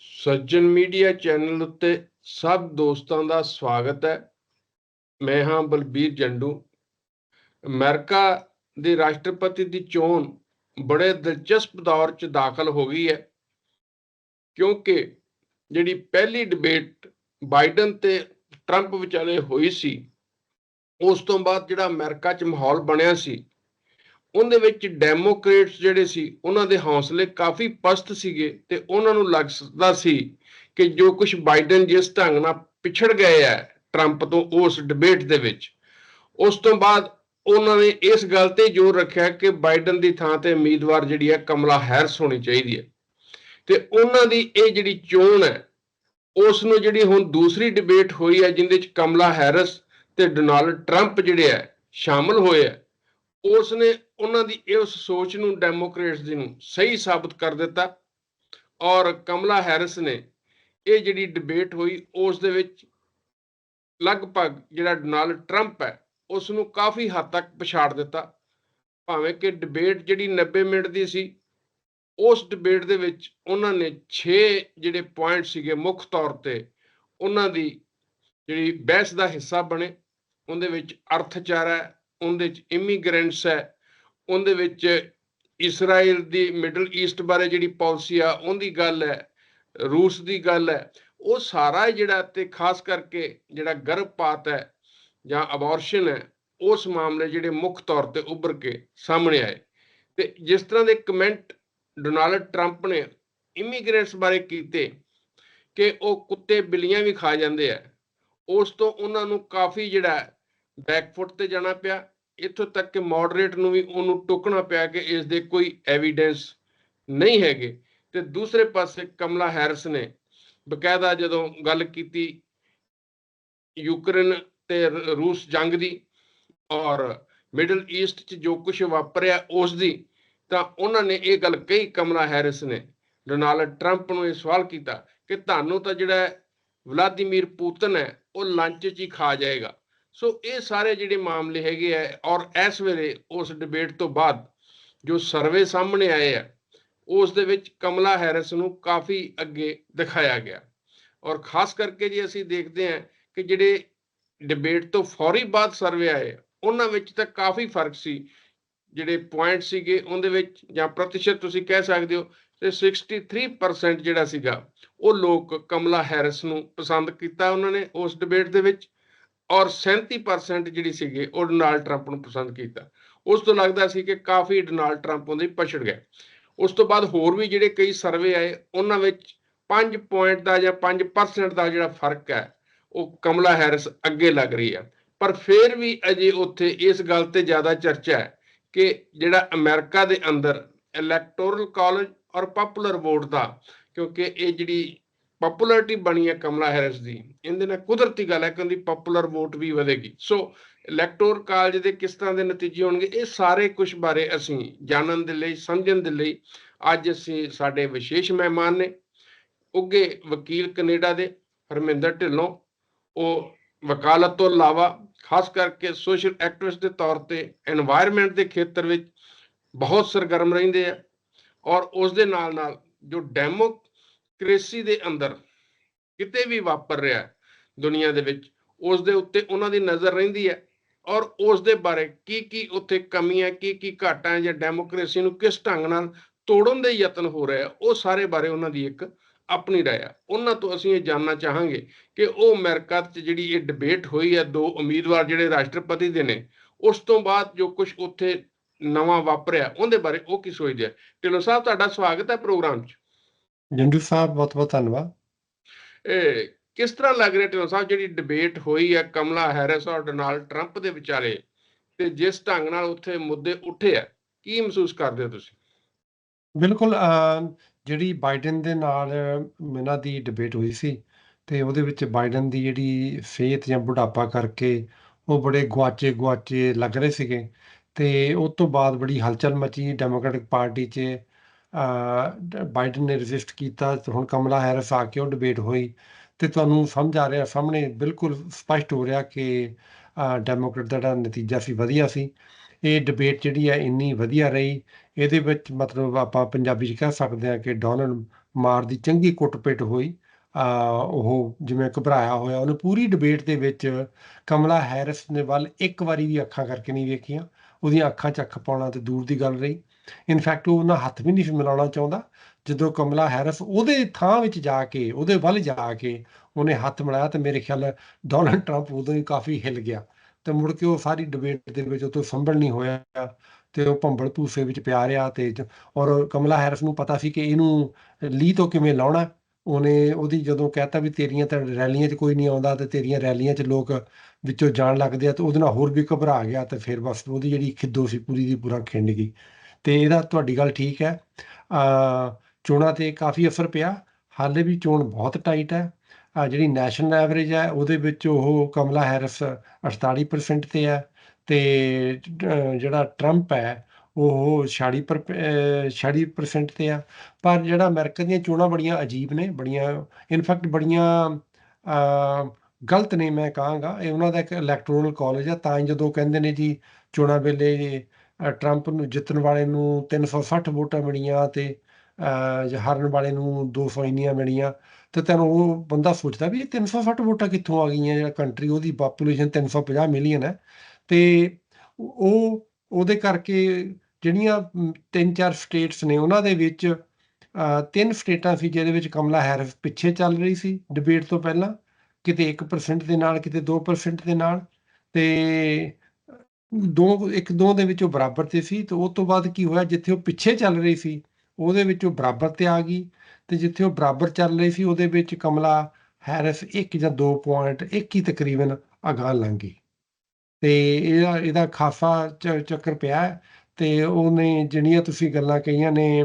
ਸੱਜਣ media channel ਉੱਤੇ ਸਭ ਦੋਸਤਾਂ ਦਾ ਸਵਾਗਤ ਹੈ। ਮੈਂ ਹਾਂ ਬਲਬੀਰ ਜੰਡੂ। ਅਮਰੀਕਾ ਦੇ ਰਾਸ਼ਟਰਪਤੀ ਦੀ ਚੋਣ ਬੜੇ ਦਿਲਚਸਪ ਦੌਰ 'ਚ ਦਾਖਲ ਹੋ ਗਈ ਹੈ। ਕਿਉਂਕਿ ਜਿਹੜੀ ਪਹਿਲੀ ਡਿਬੇਟ ਬਾਈਡਨ ਤੇ ਟਰੰਪ ਵਿਚਾਲੇ ਹੋਈ ਸੀ, ਉਸ ਤੋਂ ਬਾਅਦ ਜਿਹੜਾ ਅਮਰੀਕਾ 'ਚ ਮਾਹੌਲ ਬਣਿਆ ਸੀ ਉਹਦੇ ਵਿੱਚ ਡੈਮੋਕ੍ਰੇਟਸ ਜਿਹੜੇ ਸੀ, ਉਹਨਾਂ ਦੇ ਹੌਸਲੇ ਕਾਫੀ ਪਸਤ ਸੀਗੇ ਤੇ ਉਹਨਾਂ ਨੂੰ ਲੱਗਦਾ ਸੀ ਕਿ ਜੋ ਕੁਝ ਬਾਈਡਨ ਜਿਸ ਢੰਗ ਨਾਲ ਪਿਛੜ ਗਏ ਹੈ ਟਰੰਪ ਤੋਂ ਉਸ ਡਿਬੇਟ ਦੇ ਵਿੱਚ, ਉਸ ਤੋਂ ਬਾਅਦ ਉਹਨਾਂ ਨੇ ਇਸ ਗੱਲ ਤੇ ਜ਼ੋਰ ਰੱਖਿਆ ਕਿ ਬਾਈਡਨ ਦੀ ਥਾਂ ਤੇ ਉਮੀਦਵਾਰ ਜਿਹੜੀ ਹੈ ਕਮਲਾ ਹੈਰਸ ਹੋਣੀ ਚਾਹੀਦੀ ਹੈ ਤੇ ਉਹਨਾਂ ਦੀ ਇਹ ਜਿਹੜੀ ਚੋਣ ਹੈ, ਉਸ ਨੂੰ ਜਿਹੜੀ ਹੁਣ ਦੂਸਰੀ ਡਿਬੇਟ ਹੋਈ ਹੈ ਜਿੰਦੇ ਵਿੱਚ ਕਮਲਾ ਹੈਰਸ ਤੇ ਡੋਨਾਲਡ ਟਰੰਪ ਜਿਹੜੇ ਹੈ ਸ਼ਾਮਲ ਹੋਏ ਹੈ ਉਸ ਨੇ ਉਹਨਾਂ ਦੀ ਇਹ ਉਸ ਸੋਚ ਨੂੰ ਡੈਮੋਕ੍ਰੇਟਸ ਦੀ ਨੂੰ ਸਹੀ ਸਾਬਤ ਕਰ ਦਿੱਤਾ ਔਰ ਕਮਲਾ ਹੈਰਿਸ ਨੇ ਇਹ ਜਿਹੜੀ ਡਿਬੇਟ ਹੋਈ, ਉਸ ਦੇ ਵਿੱਚ ਲਗਭਗ ਜਿਹੜਾ ਡੋਨਾਲਡ ਟਰੰਪ ਹੈ ਉਸ ਨੂੰ ਕਾਫੀ ਹੱਦ ਤੱਕ ਪਛਾੜ ਦਿੱਤਾ। ਭਾਵੇਂ ਕਿ ਡਿਬੇਟ ਜਿਹੜੀ 90 ਮਿੰਟ ਦੀ ਸੀ, ਉਸ ਡਿਬੇਟ ਦੇ ਵਿੱਚ ਉਹਨਾਂ ਨੇ 6 ਜਿਹੜੇ ਪੁਆਇੰਟ ਸੀਗੇ ਮੁੱਖ ਤੌਰ ਤੇ, ਉਹਨਾਂ ਦੀ ਜਿਹੜੀ ਬਹਿਸ ਦਾ ਹਿੱਸਾ ਬਣੇ। ਉਹਦੇ ਵਿੱਚ ਅਰਥਚਾਰਾ ਹੈ, ਉਹਦੇ ਵਿੱਚ ਇਮੀਗ੍ਰੈਂਟਸ ਹੈ ਉਹਦੇ ਵਿੱਚ ਇਸਰਾਈਲ ਦੀ ਮਿਡਲ ਈਸਟ ਬਾਰੇ ਜਿਹੜੀ ਪਾਲਿਸੀ ਆ, ਉਹਦੀ ਗੱਲ ਹੈ, ਰੂਸ ਦੀ ਗੱਲ ਹੈ, ਉਹ ਸਾਰਾ ਜਿਹੜਾ ਤੇ ਖਾਸ ਕਰਕੇ ਜਿਹੜਾ ਗਰਭਪਾਤ ਹੈ ਜਾਂ ਅਬੋਰਸ਼ਨ ਹੈ, ਉਸ ਮਾਮਲੇ ਜਿਹੜੇ ਮੁੱਖ ਤੌਰ ਤੇ ਉੱਭਰ ਕੇ ਸਾਹਮਣੇ ਆਏ। ਤੇ ਜਿਸ ਤਰ੍ਹਾਂ ਦੇ ਕਮੈਂਟ ਡੋਨਾਲਡ ਟਰੰਪ ਨੇ ਇਮੀਗ੍ਰੈਂਟਸ ਬਾਰੇ ਕੀਤੇ ਕਿ ਉਹ ਕੁੱਤੇ ਬਿੱਲੀਆਂ ਵੀ ਖਾ ਜਾਂਦੇ ਆ, ਉਸ ਤੋਂ ਉਹਨਾਂ ਨੂੰ ਕਾਫੀ ਜਿਹੜਾ ਬੈਕਫੁੱਟ ਤੇ ਜਾਣਾ ਪਿਆ ਇੱਥੋਂ ਤੱਕ ਕਿ ਮੋਡਰੇਟ ਨੂੰ ਵੀ ਉਹਨੂੰ ਟੋਕਣਾ ਪਿਆ ਕਿ ਇਸ ਦੇ ਕੋਈ ਐਵੀਡੈਂਸ ਨਹੀਂ ਹੈਗੇ। ਤੇ ਦੂਸਰੇ ਪਾਸੇ ਕਮਲਾ ਹੈਰਿਸ ਨੇ ਬਕਾਇਦਾ ਜਦੋਂ ਗੱਲ ਕੀਤੀ ਯੂਕਰੇਨ ਤੇ ਰੂਸ ਜੰਗ ਦੀ ਔਰ ਮਿਡਲ ਈਸਟ 'ਚ ਜੋ ਕੁਝ ਵਾਪਰਿਆ ਉਸ ਦੀ, ਤਾਂ ਉਹਨਾਂ ਨੇ ਇਹ ਗੱਲ ਕਹੀ ਕਮਲਾ ਹੈਰਿਸ ਨੇ। ਡੋਨਾਲਡ ਟਰੰਪ ਨੂੰ ਇਹ ਸਵਾਲ ਕੀਤਾ ਕਿ ਤੁਹਾਨੂੰ ਤਾਂ ਜਿਹੜਾ ਵਲਾਦੀਮੀਰ ਪੂਤਨ ਹੈ, ਉਹ ਲੰਚ 'ਚ ਹੀ ਖਾ ਜਾਏਗਾ। ਸੋ ਇਹ ਸਾਰੇ ਜਿਹੜੇ ਮਾਮਲੇ ਹੈਗੇ ਆ, ਔਰ ਇਸ ਵੇਲੇ ਉਸ ਡਿਬੇਟ ਤੋਂ ਬਾਅਦ ਜੋ ਸਰਵੇ ਸਾਹਮਣੇ ਆਏ ਆ, ਉਸ ਦੇ ਵਿੱਚ ਕਮਲਾ ਹੈਰਿਸ ਨੂੰ ਕਾਫੀ ਅੱਗੇ ਦਿਖਾਇਆ ਗਿਆ। ਔਰ ਖਾਸ ਕਰਕੇ ਜੇ ਅਸੀਂ ਦੇਖਦੇ ਹਾਂ ਕਿ ਜਿਹੜੇ ਡਿਬੇਟ ਤੋਂ ਫੌਰੀ ਬਾਅਦ ਸਰਵੇ ਆਏ, ਉਹਨਾਂ ਵਿੱਚ ਤਾਂ ਕਾਫੀ ਫ਼ਰਕ ਸੀ। ਜਿਹੜੇ ਪੁਆਇੰਟ ਸੀਗੇ, ਉਹਦੇ ਵਿੱਚ ਜਾਂ ਪ੍ਰਤੀਸ਼ਤ ਤੁਸੀਂ ਕਹਿ ਸਕਦੇ ਹੋ ਤੇ 63% ਜਿਹੜਾ ਸੀਗਾ, ਉਹ ਲੋਕ ਕਮਲਾ ਹੈਰਿਸ ਨੂੰ ਪਸੰਦ ਕੀਤਾ ਉਹਨਾਂ ਨੇ ਉਸ ਡਿਬੇਟ ਦੇ ਵਿੱਚ। ਔਰ 37% ਜਿਹੜੀ ਸੀਗੇ, ਉਹ ਡੋਨਾਲਡ ਟਰੰਪ ਨੂੰ ਪਸੰਦ ਕੀਤਾ। ਉਸ ਤੋਂ ਲੱਗਦਾ ਸੀ ਕਿ ਕਾਫੀ ਡੋਨਾਲਡ ਟਰੰਪ ਉਹਦੇ ਪਛੜ ਗਏ ਉਸ ਤੋਂ ਬਾਅਦ ਹੋਰ ਵੀ ਜਿਹੜੇ ਕਈ ਸਰਵੇ ਆਏ, ਉਹਨਾਂ ਵਿੱਚ 5 ਪੁਆਇੰਟ ਦਾ ਜਾਂ 5% ਦਾ ਜਿਹੜਾ ਫ਼ਰਕ ਹੈ, ਉਹ ਕਮਲਾ ਹੈਰਿਸ ਅੱਗੇ ਲੱਗ ਰਹੀ ਹੈ। ਪਰ ਫਿਰ ਵੀ ਅਜੇ ਉੱਥੇ ਇਸ ਗੱਲ ਤੇ ਜ਼ਿਆਦਾ ਚਰਚਾ ਹੈ ਕਿ ਜਿਹੜਾ ਅਮਰੀਕਾ ਦੇ ਅੰਦਰ ਇਲੈਕਟੋਰਲ ਕਾਲਜ ਔਰ ਪਪੂਲਰ ਵੋਟ ਦਾ, ਕਿਉਂਕਿ ਇਹ ਜਿਹੜੀ ਪਪੂਲਰਿਟੀ ਬਣੀ ਹੈ ਕਮਲਾ ਹੈਰਿਸ ਦੀ। ਇਹਦੇ ਨਾਲ ਕੁਦਰਤੀ ਗੱਲ ਹੈ ਕਿ ਉਹਦੀ ਪਪੂਲਰ ਵੋਟ ਵੀ ਵਧੇਗੀ। ਸੋ ਇਲੈਕਟੋਰ ਕਾਲਜ ਦੇ ਕਿਸ ਤਰ੍ਹਾਂ ਦੇ ਨਤੀਜੇ ਹੋਣਗੇ, ਇਹ ਸਾਰੇ ਕੁਝ ਬਾਰੇ ਅਸੀਂ ਜਾਣਨ ਦੇ ਲਈ, ਸਮਝਣ ਦੇ ਲਈ ਅੱਜ ਅਸੀਂ ਸਾਡੇ ਵਿਸ਼ੇਸ਼ ਮਹਿਮਾਨ ਨੇ। ਉੱਗੇ ਵਕੀਲ ਕੈਨੇਡਾ ਦੇ ਹਰਮਿੰਦਰ ਢਿੱਲੋਂ, ਉਹ ਵਕਾਲਤ ਤੋਂ ਇਲਾਵਾ ਖਾਸ ਕਰਕੇ ਸੋਸ਼ਲ ਐਕਟਿਵਿਸਟ ਦੇ ਤੌਰ ਤੇ এনवायरमेंट ਦੇ ਖੇਤਰ ਵਿੱਚ ਬਹੁਤ ਸਰਗਰਮ ਰਹਿੰਦੇ ਆ। ਔਰ ਉਸ ਦੇ ਨਾਲ ਨਾਲ ਜੋ ਡੈਮੋ ਕ੍ਰੇਸੀ ਦੇ ਅੰਦਰ ਕਿਤੇ ਵੀ ਵਾਪਰ ਰਿਹਾ ਦੁਨੀਆ ਦੇ ਵਿੱਚ, ਉਸ ਦੇ ਉੱਤੇ ਉਹਨਾਂ ਦੀ ਨਜ਼ਰ ਰਹਿੰਦੀ ਹੈ ਔਰ ਉਸ ਦੇ ਬਾਰੇ ਕੀ ਕੀ ਉੱਥੇ ਕਮੀਆਂ ਕੀ ਕੀ ਘਾਟਾਂ ਜਾਂ ਡੈਮੋਕ੍ਰੇਸੀ ਨੂੰ ਕਿਸ ਢੰਗ ਨਾਲ ਤੋੜਨ ਦੇ ਯਤਨ ਹੋ ਰਿਹਾ ਉਹ ਸਾਰੇ ਬਾਰੇ ਉਹਨਾਂ ਦੀ ਇੱਕ ਆਪਣੀ ਰਾਏ ਆ ਉਹਨਾਂ ਤੋਂ ਅਸੀਂ ਇਹ ਜਾਨਣਾ ਚਾਹਾਂਗੇ ਕਿ ਉਹ ਅਮਰੀਕਾ 'ਚ ਜਿਹੜੀ ਇਹ ਡਿਬੇਟ ਹੋਈ ਹੈ, ਦੋ ਉਮੀਦਵਾਰ ਜਿਹੜੇ ਰਾਸ਼ਟਰਪਤੀ ਦੇ ਨੇ, ਉਸ ਤੋਂ ਬਾਅਦ ਜੋ ਕੁਝ ਉੱਥੇ ਨਵਾਂ ਵਾਪਰਿਆ, ਉਹਦੇ ਬਾਰੇ ਉਹ ਕੀ ਸੋਚਦੇ ਆ? ਢਿੱਲੋਂ ਸਾਹਿਬ, ਤੁਹਾਡਾ ਸਵਾਗਤ ਹੈ ਪ੍ਰੋਗਰਾਮ 'ਚ। ਜੰਡੂ ਸਾਹਿਬ ਬਹੁਤ ਬਹੁਤ ਧੰਨਵਾਦ। ਇਹ ਕਿਸ ਤਰ੍ਹਾਂ ਲੱਗ ਰਿਹਾ ਢਿੱਲੋਂ ਸਾਹਿਬ ਜਿਹੜੀ ਡਿਬੇਟ ਹੋਈ ਹੈ ਕਮਲਾ ਹੈਰਿਸ ਔਰ ਡੋਨਾਲਡ ਟਰੰਪ ਦੇ ਵਿਚਾਲੇ ਤੇ ਜਿਸ ਢੰਗ ਨਾਲ ਉੱਥੇ ਮੁੱਦੇ ਉੱਠੇ ਆ ਕੀ ਮਹਿਸੂਸ ਕਰਦੇ ਹੋ ਤੁਸੀਂ? ਬਿਲਕੁਲ ਜਿਹੜੀ ਬਾਈਡਨ ਦੇ ਨਾਲ ਇਹਨਾਂ ਦੀ ਡਿਬੇਟ ਹੋਈ ਸੀ ਤੇ ਉਹਦੇ ਵਿੱਚ ਬਾਈਡਨ ਦੀ ਜਿਹੜੀ ਸਿਹਤ ਜਾਂ ਬੁਢਾਪਾ ਕਰਕੇ ਉਹ ਬੜੇ ਗੁਆਚੇ ਗੁਆਚੇ ਲੱਗ ਰਹੇ ਸੀਗੇ ਤੇ ਉਸ ਤੋਂ ਬਾਅਦ ਬੜੀ ਹਲਚਲ ਮਚੀ ਡੈਮੋਕ੍ਰੈਟਿਕ ਪਾਰਟੀ 'ਚ ਬਾਈਡਨ ਨੇ ਰੈਜ਼ਿਸਟ ਕੀਤਾ ਹੁਣ ਕਮਲਾ ਹੈਰਿਸ ਆ ਕੇ ਉਹ ਡਿਬੇਟ ਹੋਈ। ਤੇ ਤੁਹਾਨੂੰ ਸਮਝ ਆ ਰਿਹਾ ਸਾਹਮਣੇ ਬਿਲਕੁਲ ਸਪਸ਼ਟ ਹੋ ਰਿਹਾ ਕਿ ਅ, ਡੈਮੋਕ੍ਰੇਟ ਦਾ ਜਿਹੜਾ ਨਤੀਜਾ ਸੀ ਵਧੀਆ ਸੀ। ਇਹ ਡਿਬੇਟ ਜਿਹੜੀ ਹੈ ਇੰਨੀ ਵਧੀਆ ਰਹੀ। ਇਹਦੇ ਵਿੱਚ ਮਤਲਬ ਆਪਾਂ ਪੰਜਾਬੀ 'ਚ ਕਹਿ ਸਕਦੇ ਹਾਂ ਕਿ ਡੋਨਲਡ ਮਾਰ ਦੀ ਚੰਗੀ ਕੁੱਟ-ਪਿੱਟ ਹੋਈ। ਉਹ ਜਿਵੇਂ ਘਬਰਾਇਆ ਹੋਇਆ ਉਹਨੇ ਪੂਰੀ ਡਿਬੇਟ ਦੇ ਵਿੱਚ ਕਮਲਾ ਹੈਰਿਸ ਨੇ ਵੱਲ ਇੱਕ ਵਾਰੀ ਵੀ ਅੱਖਾਂ ਕਰਕੇ ਨਹੀਂ ਵੇਖੀਆਂ। ਉਹਦੀਆਂ ਅੱਖਾਂ 'ਚ ਅੱਖ ਪਾਉਣਾ ਤੇ ਦੂਰ ਦੀ ਗੱਲ ਰਹੀ। ਇਨਫੈਕਟ ਉਹ ਉਹਨਾਂ ਹੱਥ ਵੀ ਨਹੀਂ ਮਿਲਾਉਣਾ ਚਾਹੁੰਦਾ। ਜਦੋਂ ਕਮਲਾ ਹੈਰਿਸ ਉਹਦੇ ਥਾਂ ਵਿੱਚ ਜਾ ਕੇ, ਉਹਦੇ ਵੱਲ ਜਾ ਕੇ ਉਹਨੇ ਹੱਥ ਮਿਲਾਇਆ ਤੇ ਮੇਰੇ ਖਿਆਲ ਡੋਨਲਡ ਟਰੰਪ ਉਦੋਂ ਹੀ ਕਾਫੀ ਹਿੱਲ ਗਿਆ। ਤੇ ਮੁੜ ਕੇ ਉਹ ਸਾਰੀ ਡਿਬੇਟ ਦੇ ਵਿੱਚ ਉਹ ਤੋਂ ਸੰਭਲ ਨਹੀਂ ਹੋਇਆ ਤੇ ਉਹ ਭੰਬਲ ਭੂਸੇ ਵਿੱਚ ਪਿਆ ਰਿਹਾ ਤੇ ਔਰ ਕਮਲਾ ਹੈਰਿਸ ਨੂੰ ਪਤਾ ਸੀ ਕਿ ਇਹਨੂੰ ਲੀ ਤੋਂ ਕਿਵੇਂ ਲਾਉਣਾ। ਉਹਨੇ ਉਹਦੀ ਜਦੋਂ ਕਹਿਤਾ ਵੀ ਤੇਰੀਆਂ ਤਾਂ ਰੈਲੀਆਂ 'ਚ ਕੋਈ ਨਹੀਂ ਆਉਂਦਾ ਤੇ ਤੇਰੀਆਂ ਰੈਲੀਆਂ 'ਚ ਲੋਕ ਵਿੱਚੋਂ ਜਾਣ ਲੱਗਦੇ ਆ ਤੇ ਉਹਦੇ ਨਾਲ ਹੋਰ ਵੀ ਘਬਰਾ ਗਿਆ ਤੇ ਫਿਰ ਬਸ ਉਹਦੀ ਜਿਹੜੀ ਖਿੱਦੋ ਸੀ ਪੂਰੀ ਦੀ ਪੂਰਾ ਖਿੰਡ ਗਈ। ਤੇ ਇਹਦਾ ਤੁਹਾਡੀ ਗੱਲ ਠੀਕ ਹੈ। ਚੋਣਾਂ ਤੇ ਕਾਫੀ ਅਸਰ ਪਿਆ। ਹਾਲੇ ਵੀ ਚੋਣ ਬਹੁਤ ਟਾਈਟ ਹੈ। ਜਿਹੜੀ ਨੈਸ਼ਨਲ ਐਵਰੇਜ ਹੈ, ਉਹਦੇ ਵਿੱਚ ਉਹ ਕਮਲਾ ਹੈਰਿਸ 48% ਤੇ ਹੈ ਤੇ ਜਿਹੜਾ ਟਰੰਪ ਹੈ, ਉਹ 46 ਪਰ 46% ਤੇ ਆ। ਪਰ ਜਿਹੜਾ ਅਮਰੀਕਾ ਦੀਆਂ ਚੋਣਾਂ ਬੜੀਆਂ ਅਜੀਬ ਨੇ, ਬੜੀਆਂ ਇਨਫੈਕਟ ਬੜੀਆਂ ਗਲਤ ਨੇ ਮੈਂ ਕਹਾਂਗਾ। ਇਹ ਉਹਨਾਂ ਦਾ ਇੱਕ ਇਲੈਕਟ੍ਰੋਨਲ ਕਾਲਜ ਆ, ਤਾਂ ਹੀ ਜਦੋਂ ਕਹਿੰਦੇ ਨੇ ਜੀ ਚੋਣਾਂ ਵੇਲੇ ਟਰੰਪ ਨੂੰ ਜਿੱਤਣ ਵਾਲੇ ਨੂੰ 360 ਵੋਟਾਂ ਮਿਲੀਆਂ ਤੇ ਹਾਰਨ ਵਾਲੇ ਨੂੰ 200 ਇੰਨੀਆਂ ਮਿਲੀਆਂ। ਤੇ ਤੈਨੂੰ ਉਹ ਬੰਦਾ ਸੋਚਦਾ ਵੀ ਇਹ 360 ਵੋਟਾਂ ਕਿੱਥੋਂ ਆ ਗਈਆਂ ਜਿਹੜਾ ਕੰਟਰੀ ਉਹਦੀ ਪਾਪੂਲੇਸ਼ਨ 350 ਮਿਲੀਅਨ ਹੈ। ਤੇ ਉਹ, ਉਹਦੇ ਕਰਕੇ ਜਿਹੜੀਆਂ ਤਿੰਨ ਚਾਰ ਸਟੇਟਸ ਨੇ ਉਹਨਾਂ ਦੇ ਵਿੱਚ ਤਿੰਨ ਸਟੇਟਾਂ ਸੀ ਜਿਹਦੇ ਵਿੱਚ ਕਮਲਾ ਹੈਰਿਸ ਪਿੱਛੇ ਚੱਲ ਰਹੀ ਸੀ ਡਿਬੇਟ ਤੋਂ ਪਹਿਲਾਂ। ਕਿਤੇ 1% ਦੇ ਨਾਲ, ਕਿਤੇ 2% ਦੇ ਨਾਲ। ਤੇ ਦੋ, ਇੱਕ ਦੋ ਦੇ ਵਿੱਚ ਉਹ ਬਰਾਬਰ ਤੇ ਸੀ ਤੇ ਉਸ ਤੋਂ ਬਾਅਦ ਕੀ ਹੋਇਆ, ਜਿੱਥੇ ਉਹ ਪਿੱਛੇ ਚੱਲ ਰਹੀ ਸੀ, ਉਹਦੇ ਵਿੱਚ ਉਹ ਬਰਾਬਰ ਤੇ ਆ ਗਈ ਤੇ ਜਿੱਥੇ ਉਹ ਬਰਾਬਰ ਚੱਲ ਰਹੀ ਸੀ, ਉਹਦੇ ਵਿੱਚ ਕਮਲਾ ਹੈਰਿਸ 1 ਜਾਂ 2 ਪੁਆਇੰਟ ਇੱਕ ਹੀ ਤਕਰੀਬਨ ਅਗਾਂਹ ਲੰਘ ਗਈ। ਤੇ ਇਹਦਾ ਇਹਦਾ ਖਾਸਾ ਚ- ਚੱਕਰ ਪਿਆ ਹੈ ਤੇ ਉਹਨੇ ਜਿਹੜੀਆਂ ਤੁਸੀਂ ਗੱਲਾਂ ਕਹੀਆਂ ਨੇ